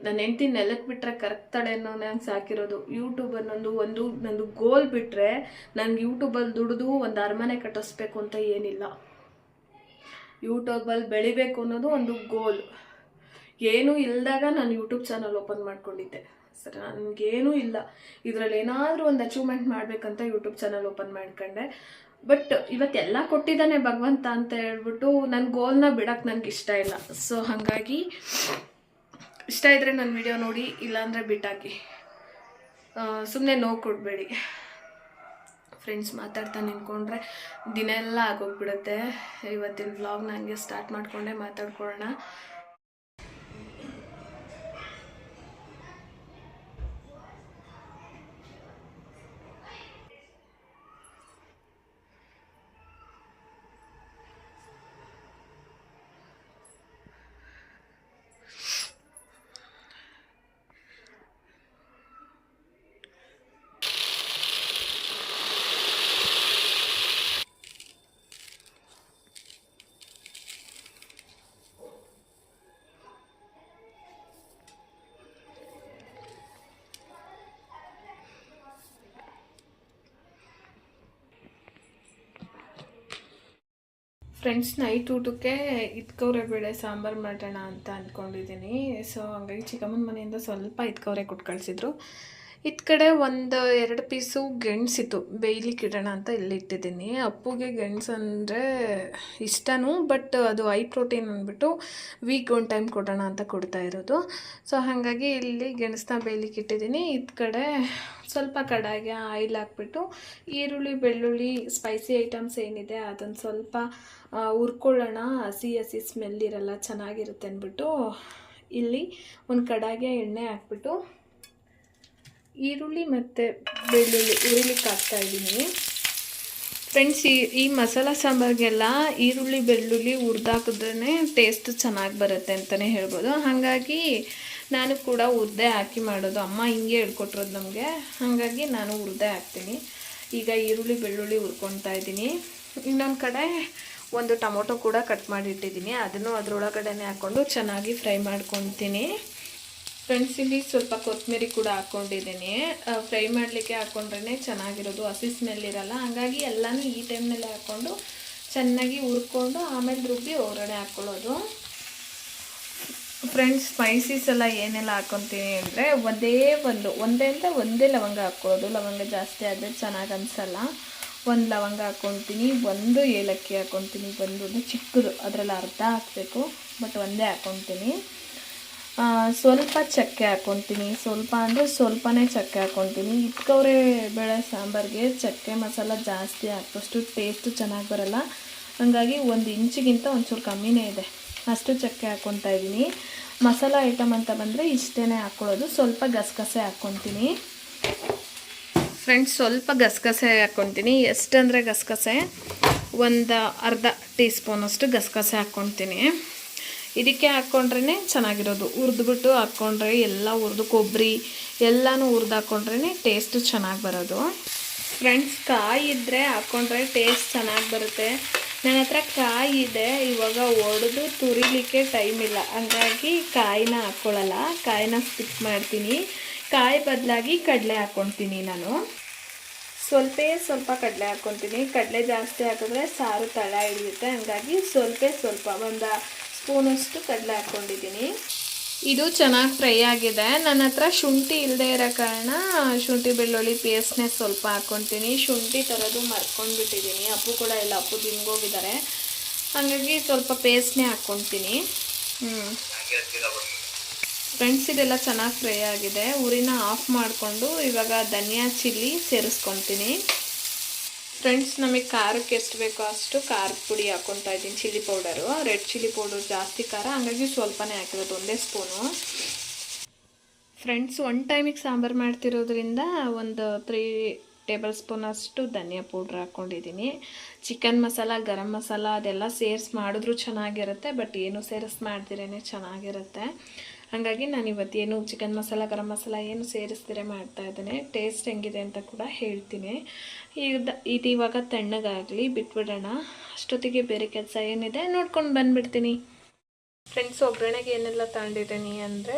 ನನ್ನ ಹೆಂಡತಿ ನೆಲಕ್ಕೆ ಬಿಟ್ಟರೆ ಕರೆಕ್ತಾಳೆ ಅನ್ನೋ ನಾನು ಸಾಕಿರೋದು ಯೂಟ್ಯೂಬ್ ನಂದು ಒಂದು, ನಂದು ಗೋಲ್ ಬಿಟ್ಟರೆ ನನಗೆ ಯೂಟ್ಯೂಬಲ್ಲಿ ದುಡಿದು ಒಂದು ಅರಮನೆ ಕಟ್ಟಿಸ್ಬೇಕು ಅಂತ ಏನಿಲ್ಲ. ಯೂಟ್ಯೂಬಲ್ಲಿ ಬೆಳಿಬೇಕು ಅನ್ನೋದು ಒಂದು ಗೋಲ್ ಏನೂ ಇಲ್ಲದಾಗ ನಾನು ಯೂಟ್ಯೂಬ್ ಚಾನಲ್ ಓಪನ್ ಮಾಡ್ಕೊಂಡಿದ್ದೆ. ಸರಿ, ನನಗೇನೂ ಇಲ್ಲ. ಇದರಲ್ಲಿ ಏನಾದರೂ ಒಂದು ಅಚೀವ್ಮೆಂಟ್ ಮಾಡಬೇಕಂತ ಯೂಟ್ಯೂಬ್ ಚಾನಲ್ ಓಪನ್ ಮಾಡ್ಕೊಂಡೆ. ಬಟ್ ಇವತ್ತೆಲ್ಲ ಕೊಟ್ಟಿದ್ದಾನೆ ಭಗವಂತ ಅಂತ ಹೇಳ್ಬಿಟ್ಟು ನನ್ನ ಗೋಲ್ನ ಬಿಡೋಕ್ಕೆ ನನಗೆ ಇಷ್ಟ ಇಲ್ಲ. ಸೊ ಹಾಗಾಗಿ ಇಷ್ಟ ಇದ್ದರೆ ನನ್ನ ವಿಡಿಯೋ ನೋಡಿ, ಇಲ್ಲಾಂದರೆ ಬಿಟ್ಟಾಕಿ. ಸುಮ್ಮನೆ ನೋವು ಕೊಡಬೇಡಿ. ಫ್ರೆಂಡ್ಸ್ ಮಾತಾಡ್ತಾ ನಿಂತ್ಕೊಂಡ್ರೆ ದಿನ ಎಲ್ಲ ಆಗೋಗ್ಬಿಡುತ್ತೆ. ಇವತ್ತಿನ ವ್ಲಾಗ್ ಹಂಗೆ ಸ್ಟಾರ್ಟ್ ಮಾಡಿಕೊಂಡೆ ಮಾತಾಡ್ಕೊಳ್ಳೋಣ. ಫ್ರೆಂಡ್ಸ್ ನೈಟ್ ಊಟಕ್ಕೆ ಇದ್ಕವ್ರೆ ಬೇಳೆ ಸಾಂಬಾರು ಮಾಡೋಣ ಅಂತ ಅಂದ್ಕೊಂಡಿದ್ದೀನಿ ಸೊ ಹಂಗಾಗಿ ಚಿಕ್ಕಮ್ಮನ ಮನೆಯಿಂದ ಸ್ವಲ್ಪ ಇದ್ಕವ್ರೆ ಕೊಟ್ಟು ಕಳಿಸಿದ್ರು. ಇದ್ ಕಡೆ ಒಂದು ಎರಡು ಪೀಸು ಗೆಣಸಿತ್ತು ಬೇಯ್ಲಿಕ್ಕೆ ಇಡೋಣ ಅಂತ ಇಲ್ಲಿ ಇಟ್ಟಿದ್ದೀನಿ. ಅಪ್ಪುಗೆ ಗೆಣಸು ಅಂದರೆ ಇಷ್ಟನೂ, ಬಟ್ ಅದು ಐ ಪ್ರೋಟೀನ್ ಅಂದ್ಬಿಟ್ಟು ವೀಕ್ ಒನ್ ಟೈಮ್ ಕೊಡೋಣ ಅಂತ ಕೊಡ್ತಾ ಇರೋದು. ಸೊ, ಹಾಗಾಗಿ ಇಲ್ಲಿ ಗೆಣಸನ್ನ ಬೇಯ್ಲಿಕ್ಕೆ ಇಟ್ಟಿದ್ದೀನಿ. ಇದ್ ಕಡೆ ಸ್ವಲ್ಪ ಕಡಾಯಿಗೆ ಆಯಿಲ್ ಹಾಕ್ಬಿಟ್ಟು ಈರುಳ್ಳಿ, ಬೆಳ್ಳುಳ್ಳಿ ಸ್ಪೈಸಿ ಐಟಮ್ಸ್ ಏನಿದೆ ಅದನ್ನು ಸ್ವಲ್ಪ ಹುರ್ಕೊಳ್ಳೋಣ. ಹಸಿ ಹಸಿ ಸ್ಮೆಲ್ ಇರಲ್ಲ, ಚೆನ್ನಾಗಿರುತ್ತೆ ಅಂದ್ಬಿಟ್ಟು ಇಲ್ಲಿ ಒಂದು ಕಡಾಯಿಗೆ ಎಣ್ಣೆ ಹಾಕ್ಬಿಟ್ಟು ಈರುಳ್ಳಿ ಮತ್ತು ಬೆಳ್ಳುಳ್ಳಿ ಹುರಿಲಿಕ್ಕೆ ಹಾಕ್ತಾ ಇದ್ದೀನಿ. ಫ್ರೆಂಡ್ಸ್ ಈ ಈ ಮಸಾಲ ಸಾಂಬಾರಿಗೆಲ್ಲ ಈರುಳ್ಳಿ, ಬೆಳ್ಳುಳ್ಳಿ ಹುರಿದಾಕಿದ್ರೆ ಟೇಸ್ಟ್ ಚೆನ್ನಾಗಿ ಬರುತ್ತೆ ಅಂತಲೇ ಹೇಳ್ಬೋದು. ಹಾಗಾಗಿ ನಾನು ಕೂಡ ಉರ್ದೆ ಹಾಕಿ ಮಾಡೋದು. ಅಮ್ಮ ಹಿಂಗೆ ಹೇಳ್ಕೊಟ್ರೋದು ನಮಗೆ. ಹಾಗಾಗಿ ನಾನು ಹುರ್ದೆ ಹಾಕ್ತೀನಿ. ಈಗ ಈರುಳ್ಳಿ, ಬೆಳ್ಳುಳ್ಳಿ ಹುರ್ಕೊತಾ ಇದ್ದೀನಿ. ಇನ್ನೊಂದು ಕಡೆ ಒಂದು ಟೊಮೊಟೊ ಕೂಡ ಕಟ್ ಮಾಡಿಟ್ಟಿದ್ದೀನಿ. ಅದನ್ನು ಅದರೊಳಗಡೆ ಹಾಕ್ಕೊಂಡು ಚೆನ್ನಾಗಿ ಫ್ರೈ ಮಾಡ್ಕೊತೀನಿ. ಫ್ರೆಂಡ್ಸ್ ಇಲ್ಲಿ ಸ್ವಲ್ಪ ಕೊತ್ತಂಬರಿ ಕೂಡ ಹಾಕ್ಕೊಂಡಿದ್ದೀನಿ ಫ್ರೈ ಮಾಡಲಿಕ್ಕೆ ಹಾಕ್ಕೊಂಡ್ರೇ ಚೆನ್ನಾಗಿರೋದು. ಹಸಿ ಸ್ಮೆಲ್ ಇರಲ್ಲ. ಹಾಗಾಗಿ ಎಲ್ಲನೂ ಈ ಟೈಮ್ನಲ್ಲೇ ಹಾಕ್ಕೊಂಡು ಚೆನ್ನಾಗಿ ಹುರ್ಕೊಂಡು ಆಮೇಲೆ ರುಬ್ಬಿ ಒಗ್ಗರಣೆ ಹಾಕ್ಕೊಳ್ಳೋದು ಫ್ರೆಂಡ್ಸ್ ಸ್ಪೈಸಿಸ್ ಎಲ್ಲ ಏನೆಲ್ಲ ಹಾಕ್ಕೊತೀನಿ ಅಂದರೆ ಒಂದೇ ಒಂದು, ಒಂದೇ ಅಂತ ಒಂದೇ ಲವಂಗ ಹಾಕ್ಕೊಳ್ಳೋದು ಲವಂಗ ಜಾಸ್ತಿ ಆದರೆ ಚೆನ್ನಾಗಿ ಅನಿಸಲ್ಲ. ಒಂದು ಲವಂಗ ಹಾಕ್ಕೊತೀನಿ ಒಂದು ಏಲಕ್ಕಿ ಹಾಕ್ಕೊತೀನಿ ಒಂದು ಚಿಕ್ಕದು. ಅದರಲ್ಲಿ ಅರ್ಧ ಹಾಕಬೇಕು, ಬಟ್ ಒಂದೇ ಹಾಕ್ಕೊತೀನಿ ಸ್ವಲ್ಪ ಚಕ್ಕೆ ಹಾಕ್ಕೊತೀನಿ ಸ್ವಲ್ಪ ಅಂದರೆ ಸ್ವಲ್ಪನೇ ಚಕ್ಕೆ ಹಾಕ್ಕೊತೀನಿ ಇಟ್ಕವ್ರೆ ಬೇಳೆ ಸಾಂಬಾರಿಗೆ ಚಕ್ಕೆ ಮಸಾಲ ಜಾಸ್ತಿ ಹಾಕಿದಷ್ಟು ಟೇಸ್ಟು ಚೆನ್ನಾಗಿ ಬರಲ್ಲ. ಹಾಗಾಗಿ ಒಂದು ಇಂಚಿಗಿಂತ ಒಂಚೂರು ಕಮ್ಮಿನೇ ಇದೆ. ಅಷ್ಟು ಚಕ್ಕೆ ಹಾಕ್ಕೊತಾ ಇದ್ದೀನಿ. ಮಸಾಲ ಐಟಮ್ ಅಂತ ಬಂದರೆ ಇಷ್ಟೇ ಹಾಕ್ಕೊಳ್ಳೋದು ಸ್ವಲ್ಪ ಗಸಗಸೆ ಹಾಕ್ಕೊತೀನಿ ಫ್ರೆಂಡ್ಸ್ ಸ್ವಲ್ಪ ಗಸಗಸೆ ಹಾಕ್ಕೊತೀನಿ ಎಷ್ಟಂದರೆ ಗಸಗಸೆ? ಒಂದು ಅರ್ಧ ಟೀ ಸ್ಪೂನಷ್ಟು ಗಸಗಸೆ ಹಾಕ್ಕೊತೀನಿ ಇದಕ್ಕೆ ಹಾಕ್ಕೊಂಡ್ರೇ ಚೆನ್ನಾಗಿರೋದು. ಹುರಿದ್ಬಿಟ್ಟು ಹಾಕ್ಕೊಂಡ್ರೆ ಎಲ್ಲ ಹುರಿದು ಕೊಬ್ಬರಿ ಎಲ್ಲನೂ ಹುರಿದು ಹಾಕ್ಕೊಂಡ್ರೇ ಟೇಸ್ಟು ಚೆನ್ನಾಗಿ ಬರೋದು. ಫ್ರೆಂಡ್ಸ್ ಕಾಯಿ ಇದ್ದರೆ ಹಾಕ್ಕೊಂಡ್ರೆ ಟೇಸ್ಟ್ ಚೆನ್ನಾಗಿ ಬರುತ್ತೆ. ನನ್ನ ಹತ್ರ ಕಾಯಿ ಇದೆ, ಇವಾಗ ಒಡೆದು ತುರಿಲಿಕ್ಕೆ ಟೈಮ್ ಇಲ್ಲ. ಹಂಗಾಗಿ ಕಾಯಿನ ಹಾಕ್ಕೊಳ್ಳಲ್ಲ ಕಾಯಿನ ಸ್ಕಿಪ್ ಮಾಡ್ತೀನಿ. ಕಾಯಿ ಬದಲಾಗಿ ಕಡಲೆ ಹಾಕ್ಕೊತೀನಿ ನಾನು. ಸ್ವಲ್ಪ ಸ್ವಲ್ಪ ಕಡಲೆ ಹಾಕ್ಕೊತೀನಿ ಕಡಲೆ ಜಾಸ್ತಿ ಹಾಕಿದ್ರೆ ಸಾರು ತಳ ಹಿಡಿಯುತ್ತೆ. ಹಂಗಾಗಿ ಸ್ವಲ್ಪ ಸ್ವಲ್ಪ ಒಂದು ಸ್ಪೂನಷ್ಟು ಕಡಲೆ ಹಾಕ್ಕೊಂಡಿದ್ದೀನಿ. ಇದು ಚೆನ್ನಾಗಿ ಫ್ರೈ ಆಗಿದೆ. ನನ್ನ ಹತ್ರ ಶುಂಠಿ ಇಲ್ಲದೆ ಇರೋ ಕಾರಣ ಶುಂಠಿ ಬೆಳ್ಳುಳ್ಳಿ ಪೇಸ್ಟ್ನೇ ಸ್ವಲ್ಪ ಹಾಕ್ಕೊತೀನಿ ಶುಂಠಿ ತರೋದು ಮರ್ಕೊಂಡ್ಬಿಟ್ಟಿದ್ದೀನಿ. ಅಪ್ಪು ಕೂಡ ಇಲ್ಲ, ಅಪ್ಪು ತಿನ್ಗೋಗಿದ್ದಾರೆ ಹಾಗಾಗಿ ಸ್ವಲ್ಪ ಪೇಸ್ಟ್ನೇ ಹಾಕ್ಕೊತೀನಿ ಹ್ಞೂ ಫ್ರೆಂಡ್ಸ್ ಇದೆಲ್ಲ ಚೆನ್ನಾಗಿ ಫ್ರೈ ಆಗಿದೆ. ಉರಿನ ಆಫ್ ಮಾಡಿಕೊಂಡು ಇವಾಗ ಧನಿಯಾ ಚಿಲ್ಲಿ ಸೇರಿಸ್ಕೊತೀನಿ. ಫ್ರೆಂಡ್ಸ್ ನಮಗೆ ಖಾರಕ್ಕೆ ಎಷ್ಟು ಬೇಕೋ ಅಷ್ಟು ಖಾರದ ಪುಡಿ ಹಾಕ್ಕೊತಾ ಇದ್ದೀನಿ chilli powder red chilli powder ಜಾಸ್ತಿ ಖಾರ, ಹಂಗಾಗಿ ಸ್ವಲ್ಪನೇ ಹಾಕಿರೋದು, ಒಂದೇ ಸ್ಪೂನು ಫ್ರೆಂಡ್ಸ್ ಒನ್ ಟೈಮಿಗೆ ಸಾಂಬಾರು ಮಾಡ್ತಿರೋದ್ರಿಂದ ಒಂದು ತ್ರೀ ಟೇಬಲ್ ಸ್ಪೂನ್ ಅಷ್ಟು ಧನಿಯಾ ಪೌಡ್ರ್ ಹಾಕ್ಕೊಂಡಿದ್ದೀನಿ ಚಿಕನ್ ಮಸಾಲ, ಗರಂ ಮಸಾಲ ಅದೆಲ್ಲ ಸೇರಿಸಿ ಮಾಡಿದ್ರೂ ಚೆನ್ನಾಗಿರುತ್ತೆ ಬಟ್ ಏನು ಸೇರಿಸಿ ಮಾಡ್ದಿರೇ ಚೆನ್ನಾಗಿರುತ್ತೆ. ಹಾಗಾಗಿ ನಾನು ಇವತ್ತೇನು ಚಿಕನ್ ಮಸಾಲ, ಗರಂ ಮಸಾಲ ಏನು ಸೇರಿಸ್ದಿರೆ ಮಾಡ್ತಾ ಇದ್ದೇನೆ. ಟೇಸ್ಟ್ ಹೆಂಗಿದೆ ಅಂತ ಕೂಡ ಹೇಳ್ತೀನಿ. ಇದು ಇದು ಇವಾಗ ತಣ್ಣಗಾಗಲಿ ಬಿಟ್ಬಿಡೋಣ. ಅಷ್ಟೊತ್ತಿಗೆ ಬೇರೆ ಕೆಲಸ ಏನಿದೆ ನೋಡ್ಕೊಂಡು ಬಂದುಬಿಡ್ತೀನಿ. ಫ್ರೆಂಡ್ಸ್ ಒಗ್ಗರಣೆಗೆ ಏನೆಲ್ಲ ತಗೊಂಡಿದ್ದೀನಿ ಅಂದರೆ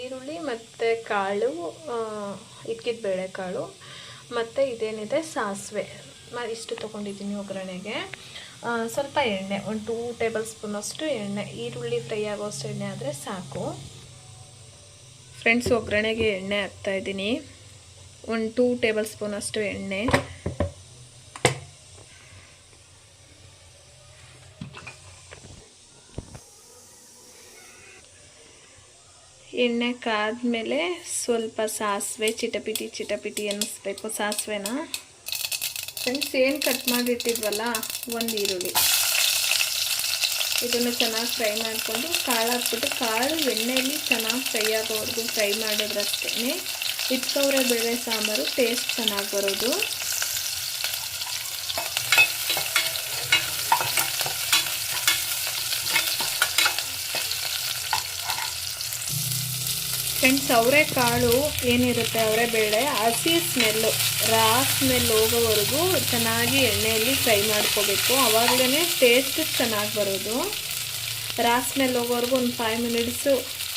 ಈರುಳ್ಳಿ ಮತ್ತು ಕಾಳು ಇಕ್ಕಿದ ಬೇಳೆಕಾಳು, ಮತ್ತು ಇದೇನಿದೆ ಸಾಸಿವೆ. ಇಷ್ಟು ತೊಗೊಂಡಿದ್ದೀನಿ ಒಗ್ಗರಣೆಗೆ. ಸ್ವಲ್ಪ ಎಣ್ಣೆ, ಒಂದು ಟೂ ಟೇಬಲ್ ಸ್ಪೂನಷ್ಟು ಎಣ್ಣೆ. ಈರುಳ್ಳಿ ಫ್ರೈ ಆಗೋಷ್ಟು ಎಣ್ಣೆ ಆದರೆ ಸಾಕು. ಫ್ರೆಂಡ್ಸ್ ಒಗ್ಗರಣೆಗೆ ಎಣ್ಣೆ ಹಾಕ್ತಾ ಇದ್ದೀನಿ. ಒಂದು ಟೂ ಟೇಬಲ್ ಸ್ಪೂನ್ ಅಷ್ಟು ಎಣ್ಣೆ. ಎಣ್ಣೆ ಕಾದ್ಮೇಲೆ ಸ್ವಲ್ಪ ಸಾಸಿವೆ, ಚಿಟಪಿಟಿ ಚಿಟಪಿಟಿ ಅನ್ನಿಸ್ಬೇಕು. ಸಾಸಿವೆನ. ಫ್ರೆಂಡ್ಸ್ ಏನು ಕಟ್ ಮಾಡಿಟ್ಟಿದ್ವಲ್ಲ? ಒಂದು ಈರುಳ್ಳಿ. ಇದನ್ನು ಚೆನ್ನಾಗಿ ಫ್ರೈ ಮಾಡಿಕೊಂಡು ಕಾಳು ಹಾಕ್ಬಿಟ್ಟು ಕಾಳು ಎಣ್ಣೆಯಲ್ಲಿ ಚೆನ್ನಾಗಿ ಫ್ರೈ ಆಗೋವರೆಗೂ ಫ್ರೈ ಮಾಡಿದ್ರಷ್ಟೇ ಇಟ್ಕವ್ರೆ ಬೇಳೆ ಸಾಂಬಾರು, ಟೇಸ್ಟ್ ಚೆನ್ನಾಗಿ ಬರೋದು. ಫ್ರೆಂಡ್ಸ್ ಅವರೆಕಾಳು ಏನಿರುತ್ತೆ? ಅವರೆಬೇಳೆ ಹಸಿ ಸ್ಮೆಲ್ಲು ರಾ ಸ್ಮೆಲ್ ಹೋಗೋವರೆಗೂ ಚೆನ್ನಾಗಿ ಎಣ್ಣೆಯಲ್ಲಿ ಫ್ರೈ ಮಾಡ್ಕೋಬೇಕು. ಅವಾಗಲೇ ಟೇಸ್ಟ್ ಚೆನ್ನಾಗಿ ಬರೋದು. ರಾ ಸ್ಮೆಲ್ ಹೋಗೋವರೆಗೂ ಒಂದು ಫೈವ್ ಮಿನಿಟ್ಸು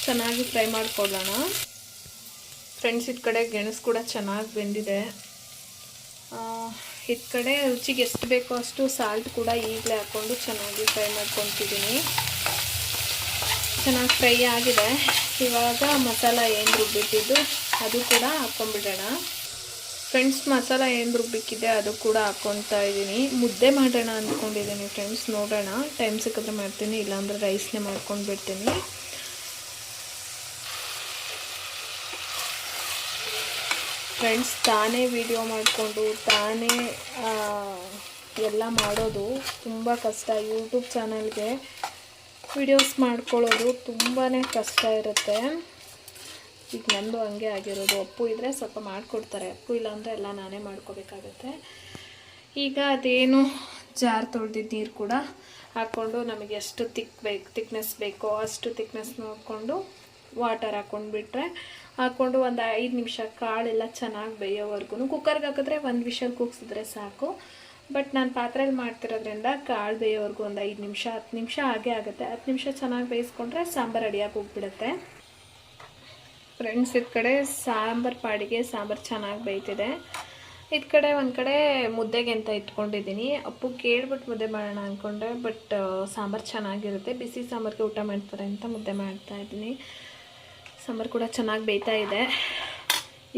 ಚೆನ್ನಾಗಿ ಫ್ರೈ ಮಾಡ್ಕೊಳ್ಳೋಣ. ಫ್ರೆಂಡ್ಸ್ ಇದು ಕಡೆ ಗೆಣಸು ಕೂಡ ಚೆನ್ನಾಗಿ ಬೆಂದಿದೆ. ಈ ಕಡೆ ರುಚಿಗೆ ಎಷ್ಟು ಬೇಕೋ ಅಷ್ಟು ಸಾಲ್ಟ್ ಕೂಡ ಈಗಲೇ ಹಾಕ್ಕೊಂಡು ಚೆನ್ನಾಗಿ ಫ್ರೈ ಮಾಡ್ಕೊತಿದ್ದೀನಿ. ಚೆನ್ನಾಗಿ ಫ್ರೈ ಆಗಿದೆ. ಇವಾಗ ಮಸಾಲ ಏನು ರುಬ್ಬಿಟ್ಟಿದ್ದು ಅದು ಕೂಡ ಹಾಕ್ಕೊಂಬಿಡೋಣ ಫ್ರೆಂಡ್ಸ್, ಮಸಾಲ ಏನು ರುಬ್ಬಿಕ್ಕಿದೆ ಅದು ಕೂಡ ಹಾಕ್ಕೊತಾ ಇದ್ದೀನಿ. ಮುದ್ದೆ ಮಾಡೋಣ ಅಂದ್ಕೊಂಡಿದ್ದೀನಿ ಫ್ರೆಂಡ್ಸ್, ನೋಡೋಣ. ಟೈಮ್ ಸಿಕ್ಕಿದ್ರೆ ಮಾಡ್ತೀನಿ, ಇಲ್ಲಾಂದರೆ ರೈಸ್ನೇ ಮಾಡ್ಕೊಂಡು ಬಿಡ್ತೀನಿ ಫ್ರೆಂಡ್ಸ್, ತಾನೇ ವಿಡಿಯೋ ಮಾಡಿಕೊಂಡು, ತಾನೇ ಎಲ್ಲ ಮಾಡೋದು ತುಂಬ ಕಷ್ಟ. ಯೂಟ್ಯೂಬ್ ಚಾನಲ್ಗೆ ವಿಡಿಯೋಸ್ ಮಾಡ್ಕೊಳ್ಳೋದು ತುಂಬಾ ಕಷ್ಟ ಇರುತ್ತೆ. ಈಗ ನಂದು ಹಂಗೆ ಆಗಿರೋದು. ಅಪ್ಪು ಇದ್ದರೆ ಸ್ವಲ್ಪ ಮಾಡಿಕೊಡ್ತಾರೆ. ಅಪ್ಪು ಇಲ್ಲಾಂದರೆ ಎಲ್ಲ ನಾನೇ ಮಾಡ್ಕೋಬೇಕಾಗತ್ತೆ. ಈಗ ಅದೇನು ಜಾರ್ ತೊಳೆದಿದ್ದ ನೀರು ಕೂಡ ಹಾಕ್ಕೊಂಡು ನಮಗೆ ಎಷ್ಟು ತಿಕ್ ಬೇಕು ತಿಕ್ನೆಸ್ ಬೇಕೋ ಅಷ್ಟು ತಿಕ್ನೆಸ್ ನೋಡಿಕೊಂಡು ವಾಟರ್ ಹಾಕ್ಕೊಂಡ್ಬಿಟ್ರೆ ಹಾಕ್ಕೊಂಡು ಒಂದು ಐದು ನಿಮಿಷ ಕಾಳೆಲ್ಲ ಚೆನ್ನಾಗಿ ಬೇಯೋವರೆಗೂ ಕುಕ್ಕರ್ಗೆ ಹಾಕಿದ್ರೆ ಒಂದು ವಿಷಲ್ ಕೂಗಿಸಿದ್ರೆ ಸಾಕು. ಬಟ್ ನಾನು ಪಾತ್ರೆಯಲ್ಲಿ ಮಾಡ್ತಿರೋದ್ರಿಂದ ಕಾಳು ಬೇಯೋವರೆಗೂ ಒಂದು ಐದು ನಿಮಿಷ, ಹತ್ತು ನಿಮಿಷ ಹಾಗೆ ಆಗುತ್ತೆ. ಹತ್ತು ನಿಮಿಷ ಚೆನ್ನಾಗಿ ಬೇಯಿಸ್ಕೊಂಡ್ರೆ ಸಾಂಬಾರು ರೆಡಿಯಾಗಿ ಹೋಗ್ಬಿಡುತ್ತೆ. ಫ್ರೆಂಡ್ಸ್ ಇದು ಕಡೆ ಸಾಂಬಾರು ಪಾಡಿಗೆ ಸಾಂಬಾರು ಚೆನ್ನಾಗಿ ಬೇಯ್ತಿದೆ. ಇದು ಕಡೆ ಒಂದು ಕಡೆ ಮುದ್ದೆಗೆ ಅಂತ ಇಟ್ಕೊಂಡಿದ್ದೀನಿ. ಅಪ್ಪು ಕೇಳ್ಬಿಟ್ಟು ಮುದ್ದೆ ಮಾಡೋಣ ಅಂದ್ಕೊಂಡೆ ಬಟ್ ಸಾಂಬಾರು ಚೆನ್ನಾಗಿರುತ್ತೆ. ಬಿಸಿ ಸಾಂಬಾರಿಗೆ ಊಟ ಮಾಡ್ತಾರೆ ಅಂತ ಮುದ್ದೆ ಮಾಡ್ತಾ ಇದ್ದೀನಿ. ಸಾಂಬಾರು ಕೂಡ ಚೆನ್ನಾಗಿ ಬೇಯ್ತಾ ಇದೆ.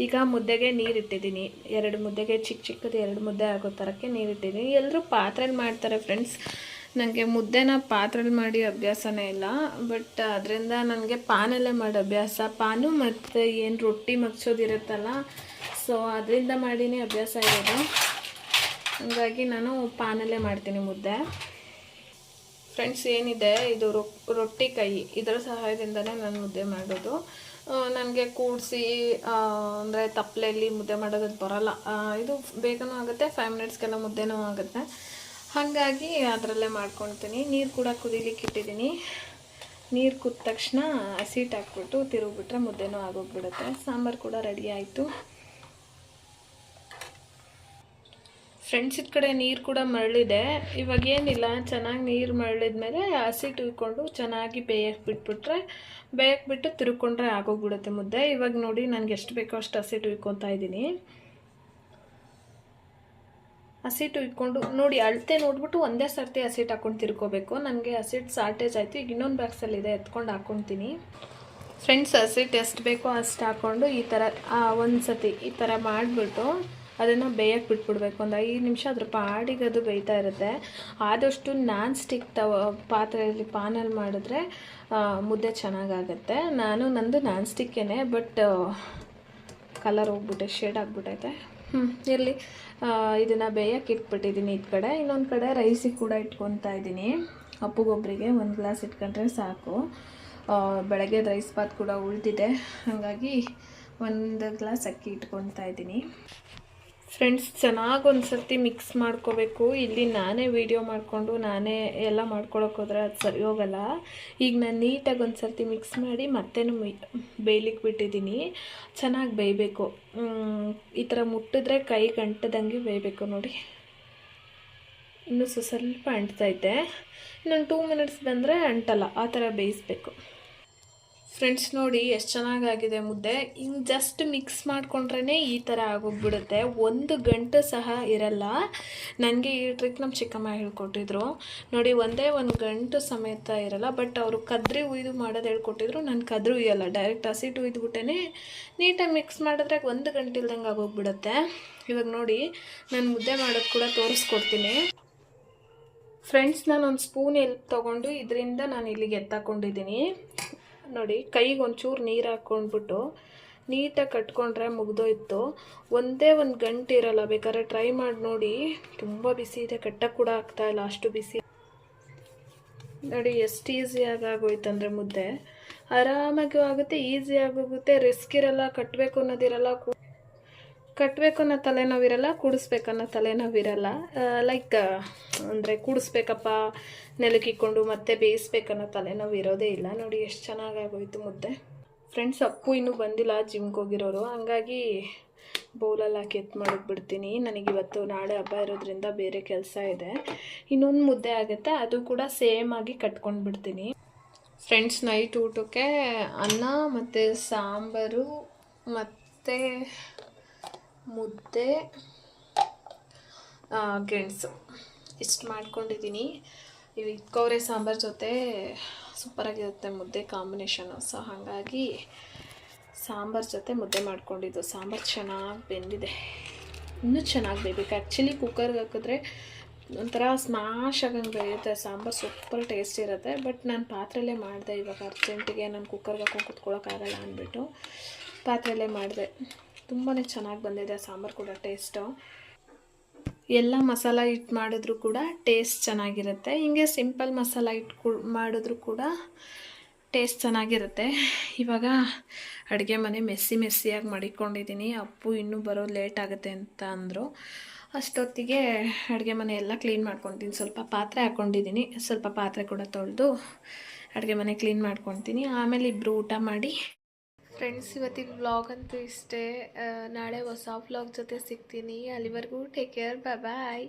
ಈಗ ಮುದ್ದೆಗೆ ನೀರು ಇಟ್ಟಿದ್ದೀನಿ ಎರಡು ಮುದ್ದೆಗೆ ಚಿಕ್ಕ ಚಿಕ್ಕದು ಎರಡು ಮುದ್ದೆ ಆಗೋ ಥರಕ್ಕೆ ನೀರು ಇಟ್ಟಿದ್ದೀನಿ ಎಲ್ಲರೂ ಪಾತ್ರೆಲಿ ಮಾಡ್ತಾರೆ ಫ್ರೆಂಡ್ಸ್. ನನಗೆ ಮುದ್ದೆನ ಪಾತ್ರೆಲಿ ಮಾಡಿ ಅಭ್ಯಾಸನೇ ಇಲ್ಲ. ಬಟ್ ಅದರಿಂದ ನನಗೆ ಪಾನಲ್ಲೇ ಮಾಡೋ ಅಭ್ಯಾಸ. ಪಾನು ಮತ್ತು ಏನು ರೊಟ್ಟಿ ಮಗ್ಸೋದಿರುತ್ತಲ್ಲ, ಸೊ ಅದರಿಂದ ಮಾಡಿನೇ ಅಭ್ಯಾಸ ಇರೋದು. ಹಾಗಾಗಿ ನಾನು ಪಾನಲ್ಲೇ ಮಾಡ್ತೀನಿ ಮುದ್ದೆ. ಫ್ರೆಂಡ್ಸ್, ಏನಿದೆ? ಇದು ರೊಟ್ಟಿ ಕೈ. ಇದರ ಸಹಾಯದಿಂದಲೇ ನಾನು ಮುದ್ದೆ ಮಾಡೋದು. ನನಗೆ ಕೂಡಿಸಿ ಅಂದರೆ ತಪ್ಪಲೆಯಲ್ಲಿ ಮುದ್ದೆ ಮಾಡೋದಕ್ಕೆ ಬರೋಲ್ಲ. ಇದು ಬೇಗನೂ ಆಗುತ್ತೆ ಫೈವ್ ಮಿನಿಟ್ಸ್ಗೆಲ್ಲ ಮುದ್ದೆನೂ ಆಗುತ್ತೆ. ಹಾಗಾಗಿ ಅದರಲ್ಲೇ ಮಾಡ್ಕೊಳ್ತೀನಿ. ನೀರು ಕೂಡ ಕುದಿಲಿಕ್ಕೆ ಇಟ್ಟಿದ್ದೀನಿ. ನೀರು ಕುದ್ದ ತಕ್ಷಣ ಹಸಿಟ್ಟು ಹಾಕ್ಬಿಟ್ಟು ತಿರುಗಿಬಿಟ್ರೆ ಮುದ್ದೆನೂ ಆಗೋಗ್ಬಿಡುತ್ತೆ. ಸಾಂಬಾರು ಕೂಡ ರೆಡಿ ಆಯಿತು. ಫ್ರೆಂಡ್ಸ್ ಇದ್ ಕಡೆ ನೀರು ಕೂಡ ಮರಳಿದೆ. ಇವಾಗ ಏನಿಲ್ಲ, ಚೆನ್ನಾಗಿ ನೀರು ಮರಳಿದ್ಮೇಲೆ ಹಸಿಟ್ಟು ಉಯ್ಕೊಂಡು ಚೆನ್ನಾಗಿ ಬೇಯಕ್ಕೆ ಬಿಟ್ಬಿಟ್ರೆ ಬೇಯಕ್ಕೆ ಬಿಟ್ಟು ತಿರುಕೊಂಡ್ರೆ ಆಗೋಗ್ಬಿಡುತ್ತೆ ಮುದ್ದೆ. ಇವಾಗ ನೋಡಿ ನನಗೆ ಎಷ್ಟು ಬೇಕೋ ಅಷ್ಟು ಹಸಿಟ್ಟು ಉಯ್ಕೊತಾ ಇದ್ದೀನಿ. ಹಸಿಟ್ಟು ಇಟ್ಕೊಂಡು ನೋಡಿ ಅಳತೆ ನೋಡ್ಬಿಟ್ಟು ಒಂದೇ ಸರ್ತಿ ಹಸಿಟ್ಟು ಹಾಕೊಂಡು ತಿರ್ಕೋಬೇಕು. ನನಗೆ ಹಸಿಟ್ಟು ಸಾಲ್ಟೇಜ್ ಆಯಿತು. ಈಗ ಇನ್ನೊಂದು ಬಾಕ್ಸಲ್ಲಿದೆ ಎತ್ಕೊಂಡು ಹಾಕ್ಕೊತೀನಿ ಫ್ರೆಂಡ್ಸ್ ಹಸಿಟ್ಟು ಎಷ್ಟು ಬೇಕೋ ಅಷ್ಟು ಹಾಕ್ಕೊಂಡು ಈ ಥರ ಒಂದು ಸತಿ ಈ ಥರ ಮಾಡಿಬಿಟ್ಟು ಅದನ್ನು ಬೇಯಕ್ಕೆ ಬಿಟ್ಬಿಡ್ಬೇಕು. ಒಂದು ಐದು ನಿಮಿಷ ಅದ್ರ ಪಾಡಿಗೆ ಅದು ಬೇಯ್ತಾ ಇರುತ್ತೆ. ಆದಷ್ಟು ನಾನ್ ಸ್ಟಿಕ್ ತವ, ಪಾತ್ರೆಯಲ್ಲಿ ಪಾನಲ್ಲಿ ಮಾಡಿದ್ರೆ ಮುದ್ದೆ ಚೆನ್ನಾಗಾಗತ್ತೆ. ನಾನು ನಂದು ನಾನ್ ಸ್ಟಿಕ್ಕೇನೆ ಬಟ್ ಕಲರ್ ಹೋಗ್ಬಿಟ್ಟೆ ಶೇಡ್ ಆಗಿಬಿಟ್ಟೈತೆ. ಹ್ಞೂ ಇರಲಿ. ಇದನ್ನು ಬೇಯಕ್ಕೆ ಇಟ್ಬಿಟ್ಟಿದ್ದೀನಿ ಈ ಕಡೆ. ಇನ್ನೊಂದು ಕಡೆ ರೈಸಿಗೆ ಕೂಡ ಇಟ್ಕೊತಾ ಇದ್ದೀನಿ ಅಪ್ಪುಗೊಬ್ಬರಿಗೆ ಒಂದು ಗ್ಲಾಸ್ ಇಟ್ಕೊಂಡ್ರೆ ಸಾಕು. ಬೆಳಗ್ಗೆ ರೈಸ್ ಬಾತ್ ಕೂಡ ಉಳಿದಿದೆ. ಹಾಗಾಗಿ ಒಂದು ಗ್ಲಾಸ್ ಅಕ್ಕಿ ಇಟ್ಕೊತಾ ಇದ್ದೀನಿ ಫ್ರೆಂಡ್ಸ್ ಚೆನ್ನಾಗಿ ಒಂದು ಸರ್ತಿ ಮಿಕ್ಸ್ ಮಾಡ್ಕೋಬೇಕು. ಇಲ್ಲಿ ನಾನೇ ವೀಡಿಯೋ ಮಾಡಿಕೊಂಡು, ನಾನೇ ಎಲ್ಲ ಮಾಡ್ಕೊಳಕ್ಕೆ ಹೋದ್ರೆ ಅದು ಸರಿ ಹೋಗಲ್ಲ. ಈಗ ನಾನು ನೀಟಾಗಿ ಒಂದು ಸರ್ತಿ ಮಿಕ್ಸ್ ಮಾಡಿ ಮತ್ತೇನು ಬೇಯ್ಲಿಕ್ಕೆ ಬಿಟ್ಟಿದ್ದೀನಿ ಚೆನ್ನಾಗಿ ಬೇಯಬೇಕು. ಈ ಥರ ಮುಟ್ಟಿದ್ರೆ ಕೈ ಗಂಟದಂಗೆ ಬೇಯಬೇಕು ನೋಡಿ. ಇನ್ನೂ ಸ್ವ ಸ್ವಲ್ಪ ಅಂಟ್ತೈತೆ ಇನ್ನೊಂದು ಟೂ ಮಿನಿಟ್ಸ್ ಬಂದರೆ ಅಂಟಲ್ಲ, ಆ ಥರ ಬೇಯಿಸ್ಬೇಕು. ಫ್ರೆಂಡ್ಸ್ ನೋಡಿ ಎಷ್ಟು ಚೆನ್ನಾಗಾಗಿದೆ ಮುದ್ದೆ. ಹಿಂಗೆ ಜಸ್ಟ್ ಮಿಕ್ಸ್ ಮಾಡಿಕೊಂಡ್ರೇ ಈ ಥರ ಆಗೋಗ್ಬಿಡುತ್ತೆ. ಒಂದು ಗಂಟೆ ಸಹ ಇರಲ್ಲ. ನನಗೆ ಈ ಟ್ರಿಕ್ ನಮ್ಮ ಚಿಕ್ಕಮ್ಮ ಹೇಳ್ಕೊಟ್ಟಿದ್ರು. ನೋಡಿ, ಒಂದೇ ಒಂದು ಗಂಟು ಸಮೇತ ಇರಲ್ಲ ಬಟ್ ಅವರು ಕದ್ರಿ ಉಯ್ದು ಮಾಡೋದು ಹೇಳ್ಕೊಟ್ಟಿದ್ರು. ನಾನು ಕದ್ರಿ ಉಯ್ಯಲ್ಲ ಡೈರೆಕ್ಟ್ ಹಸಿಟ್ಟು ಉಯ್ದುಬಿಟ್ಟೇ ನೀಟಾಗಿ ಮಿಕ್ಸ್ ಮಾಡಿದ್ರೆ ಒಂದು ಗಂಟೆ ಇಲ್ದಂಗೆ ಆಗೋಗ್ಬಿಡುತ್ತೆ. ಇವಾಗ ನೋಡಿ, ನಾನು ಮುದ್ದೆ ಮಾಡೋದು ಕೂಡ ತೋರಿಸ್ಕೊಡ್ತೀನಿ. ಫ್ರೆಂಡ್ಸ್ ನಾನು ಒಂದು ಸ್ಪೂನ್ ಎಲ್ಪ್ ತೊಗೊಂಡು ಇದರಿಂದ ನಾನು ಇಲ್ಲಿಗೆ ಎತ್ತಾಕೊಂಡಿದ್ದೀನಿ. ನೋಡಿ, ಕೈಗೆ ಒಂಚೂರು ನೀರು ಹಾಕ್ಕೊಂಡ್ಬಿಟ್ಟು ನೀಟಾಗಿ ಕಟ್ಕೊಂಡ್ರೆ ಮುಗ್ದೋಯ್ತು. ಒಂದೇ ಒಂದು ಗಂಟೆ ಇರಲ್ಲ, ಬೇಕಾದ್ರೆ ಟ್ರೈ ಮಾಡಿ ನೋಡಿ. ತುಂಬ ಬಿಸಿ ಇದೆ ಕಟ್ಟಕ್ಕೆ ಕೂಡ ಆಗ್ತಾ ಇಲ್ಲ, ಅಷ್ಟು ಬಿಸಿ ನೋಡಿ, ಎಷ್ಟು ಈಸಿಯಾಗಿ ಆಗೋಯ್ತಂದ್ರೆ ಮುದ್ದೆ. ಆರಾಮಾಗೂ ಆಗುತ್ತೆ ಈಸಿಯಾಗೋಗುತ್ತೆ ರಿಸ್ಕ್ ಇರಲ್ಲ ಕಟ್ಟಬೇಕು ಅನ್ನೋದಿರಲ್ಲ ಕಟ್ಟಬೇಕು ಅನ್ನೋ ತಲೆನೋವಿರಲ್ಲ ಕೂಡಿಸ್ಬೇಕನ್ನೋ ತಲೆನೋವಿರಲ್ಲ ಲೈಕ್ ಅಂದರೆ ಕೂಡಿಸ್ಬೇಕಪ್ಪ ನೆಲಕ್ಕಿಕ್ಕೊಂಡು ಮತ್ತೆ ಬೇಯಿಸ್ಬೇಕನ್ನೋ ತಲೆನೋವು ಇರೋದೇ ಇಲ್ಲ. ನೋಡಿ, ಎಷ್ಟು ಚೆನ್ನಾಗಾಗೋಯ್ತು ಮುದ್ದೆ. ಫ್ರೆಂಡ್ಸ್ ಅಪ್ಪು ಇನ್ನೂ ಬಂದಿಲ್ಲ ಜಿಮ್ಗೆ ಹೋಗಿರೋರು. ಹಂಗಾಗಿ ಬೌಲಲ್ಲಿ ಹಾಕಿ ಎತ್ತು ಮಾಡಿಬಿಡ್ತೀನಿ ನನಗೆ ಇವತ್ತು ನಾಳೆ ಹಬ್ಬ ಇರೋದ್ರಿಂದ ಬೇರೆ ಕೆಲಸ ಇದೆ. ಇನ್ನೊಂದು ಮುದ್ದೆ ಆಗುತ್ತೆ, ಅದು ಕೂಡ ಸೇಮ್ ಆಗಿ ಕಟ್ಕೊಂಡು ಬಿಡ್ತೀನಿ. ಫ್ರೆಂಡ್ಸ್ ನೈಟ್ ಊಟಕ್ಕೆ ಅನ್ನ ಮತ್ತು ಸಾಂಬಾರು ಮತ್ತು ಮುದ್ದೆ ಗೆಣಸು. ಇಷ್ಟು ಮಾಡ್ಕೊಂಡಿದ್ದೀನಿ ಇವು ಇಟ್ಕೋರೆ ಸಾಂಬಾರು ಜೊತೆ ಸೂಪರಾಗಿರುತ್ತೆ ಮುದ್ದೆ ಕಾಂಬಿನೇಷನು. ಸೊ, ಹಾಗಾಗಿ ಸಾಂಬಾರು ಜೊತೆ ಮುದ್ದೆ ಮಾಡ್ಕೊಂಡಿದ್ದು. ಸಾಂಬಾರು ಚೆನ್ನಾಗಿ ಬೆಂದಿದೆ. ಇನ್ನೂ ಚೆನ್ನಾಗಿ ಬೇಯಬೇಕು. ಆ್ಯಕ್ಚುಲಿ ಕುಕ್ಕರ್ಗೆ ಹಾಕಿದ್ರೆ ಒಂಥರ ಸ್ಮಾಶ್ ಆಗಂಗೆ ಬೇಯುತ್ತೆ ಸಾಂಬಾರು ಸೂಪರ್ ಟೇಸ್ಟ್ ಇರುತ್ತೆ. ಬಟ್ ನಾನು ಪಾತ್ರೆಯಲ್ಲೇ ಮಾಡಿದೆ ಇವಾಗ ಅರ್ಜೆಂಟಿಗೆ. ನಾನು ಕುಕ್ಕರ್ಗೆ ಹಾಕೊಂಡು ಕುತ್ಕೊಳ್ಳೋಕ್ಕಾಗಲ್ಲ ಅಂದ್ಬಿಟ್ಟು ಪಾತ್ರೆಯಲ್ಲೇ ಮಾಡಿದೆ. ತುಂಬಾ ಚೆನ್ನಾಗಿ ಬಂದಿದೆ ಸಾಂಬಾರು ಕೂಡ ಟೇಸ್ಟು. ಎಲ್ಲ ಮಸಾಲ ಹಿಟ್ಟು ಮಾಡಿದ್ರೂ ಕೂಡ ಟೇಸ್ಟ್ ಚೆನ್ನಾಗಿರುತ್ತೆ. ಹಿಂಗೆ ಸಿಂಪಲ್ ಮಸಾಲ ಹಿಟ್ಟು ಮಾಡಿದ್ರೂ ಕೂಡ ಟೇಸ್ಟ್ ಚೆನ್ನಾಗಿರುತ್ತೆ. ಇವಾಗ ಅಡುಗೆ ಮನೆ ಮೆಸ್ಸಿ ಮೆಸ್ಸಿಯಾಗಿ ಮಡಿಕೊಂಡಿದ್ದೀನಿ ಅಪ್ಪು ಇನ್ನೂ ಬರೋ ಲೇಟ್ ಆಗುತ್ತೆ ಅಂತ ಅಂದರು. ಅಷ್ಟೊತ್ತಿಗೆ ಅಡುಗೆ ಮನೆ ಎಲ್ಲ ಕ್ಲೀನ್ ಮಾಡ್ಕೊತೀನಿ. ಸ್ವಲ್ಪ ಪಾತ್ರೆ ಹಾಕ್ಕೊಂಡಿದ್ದೀನಿ ಸ್ವಲ್ಪ ಪಾತ್ರೆ ಕೂಡ ತೊಳೆದು ಅಡುಗೆ ಮನೆ ಕ್ಲೀನ್ ಮಾಡ್ಕೊತೀನಿ. ಆಮೇಲೆ ಇಬ್ಬರು ಊಟ ಮಾಡಿ ಫ್ರೆಂಡ್ಸ್ ಇವತ್ತಿನ ವ್ಲಾಗ್ ಅಂತೂ ಇಷ್ಟೇ. ನಾಳೆ ಹೊಸ ವ್ಲಾಗ್ ಜೊತೆ ಸಿಗ್ತೀನಿ. ಅಲ್ಲಿವರೆಗೂ ಟೇಕ್ ಕೇರ್ ಬಾಯ್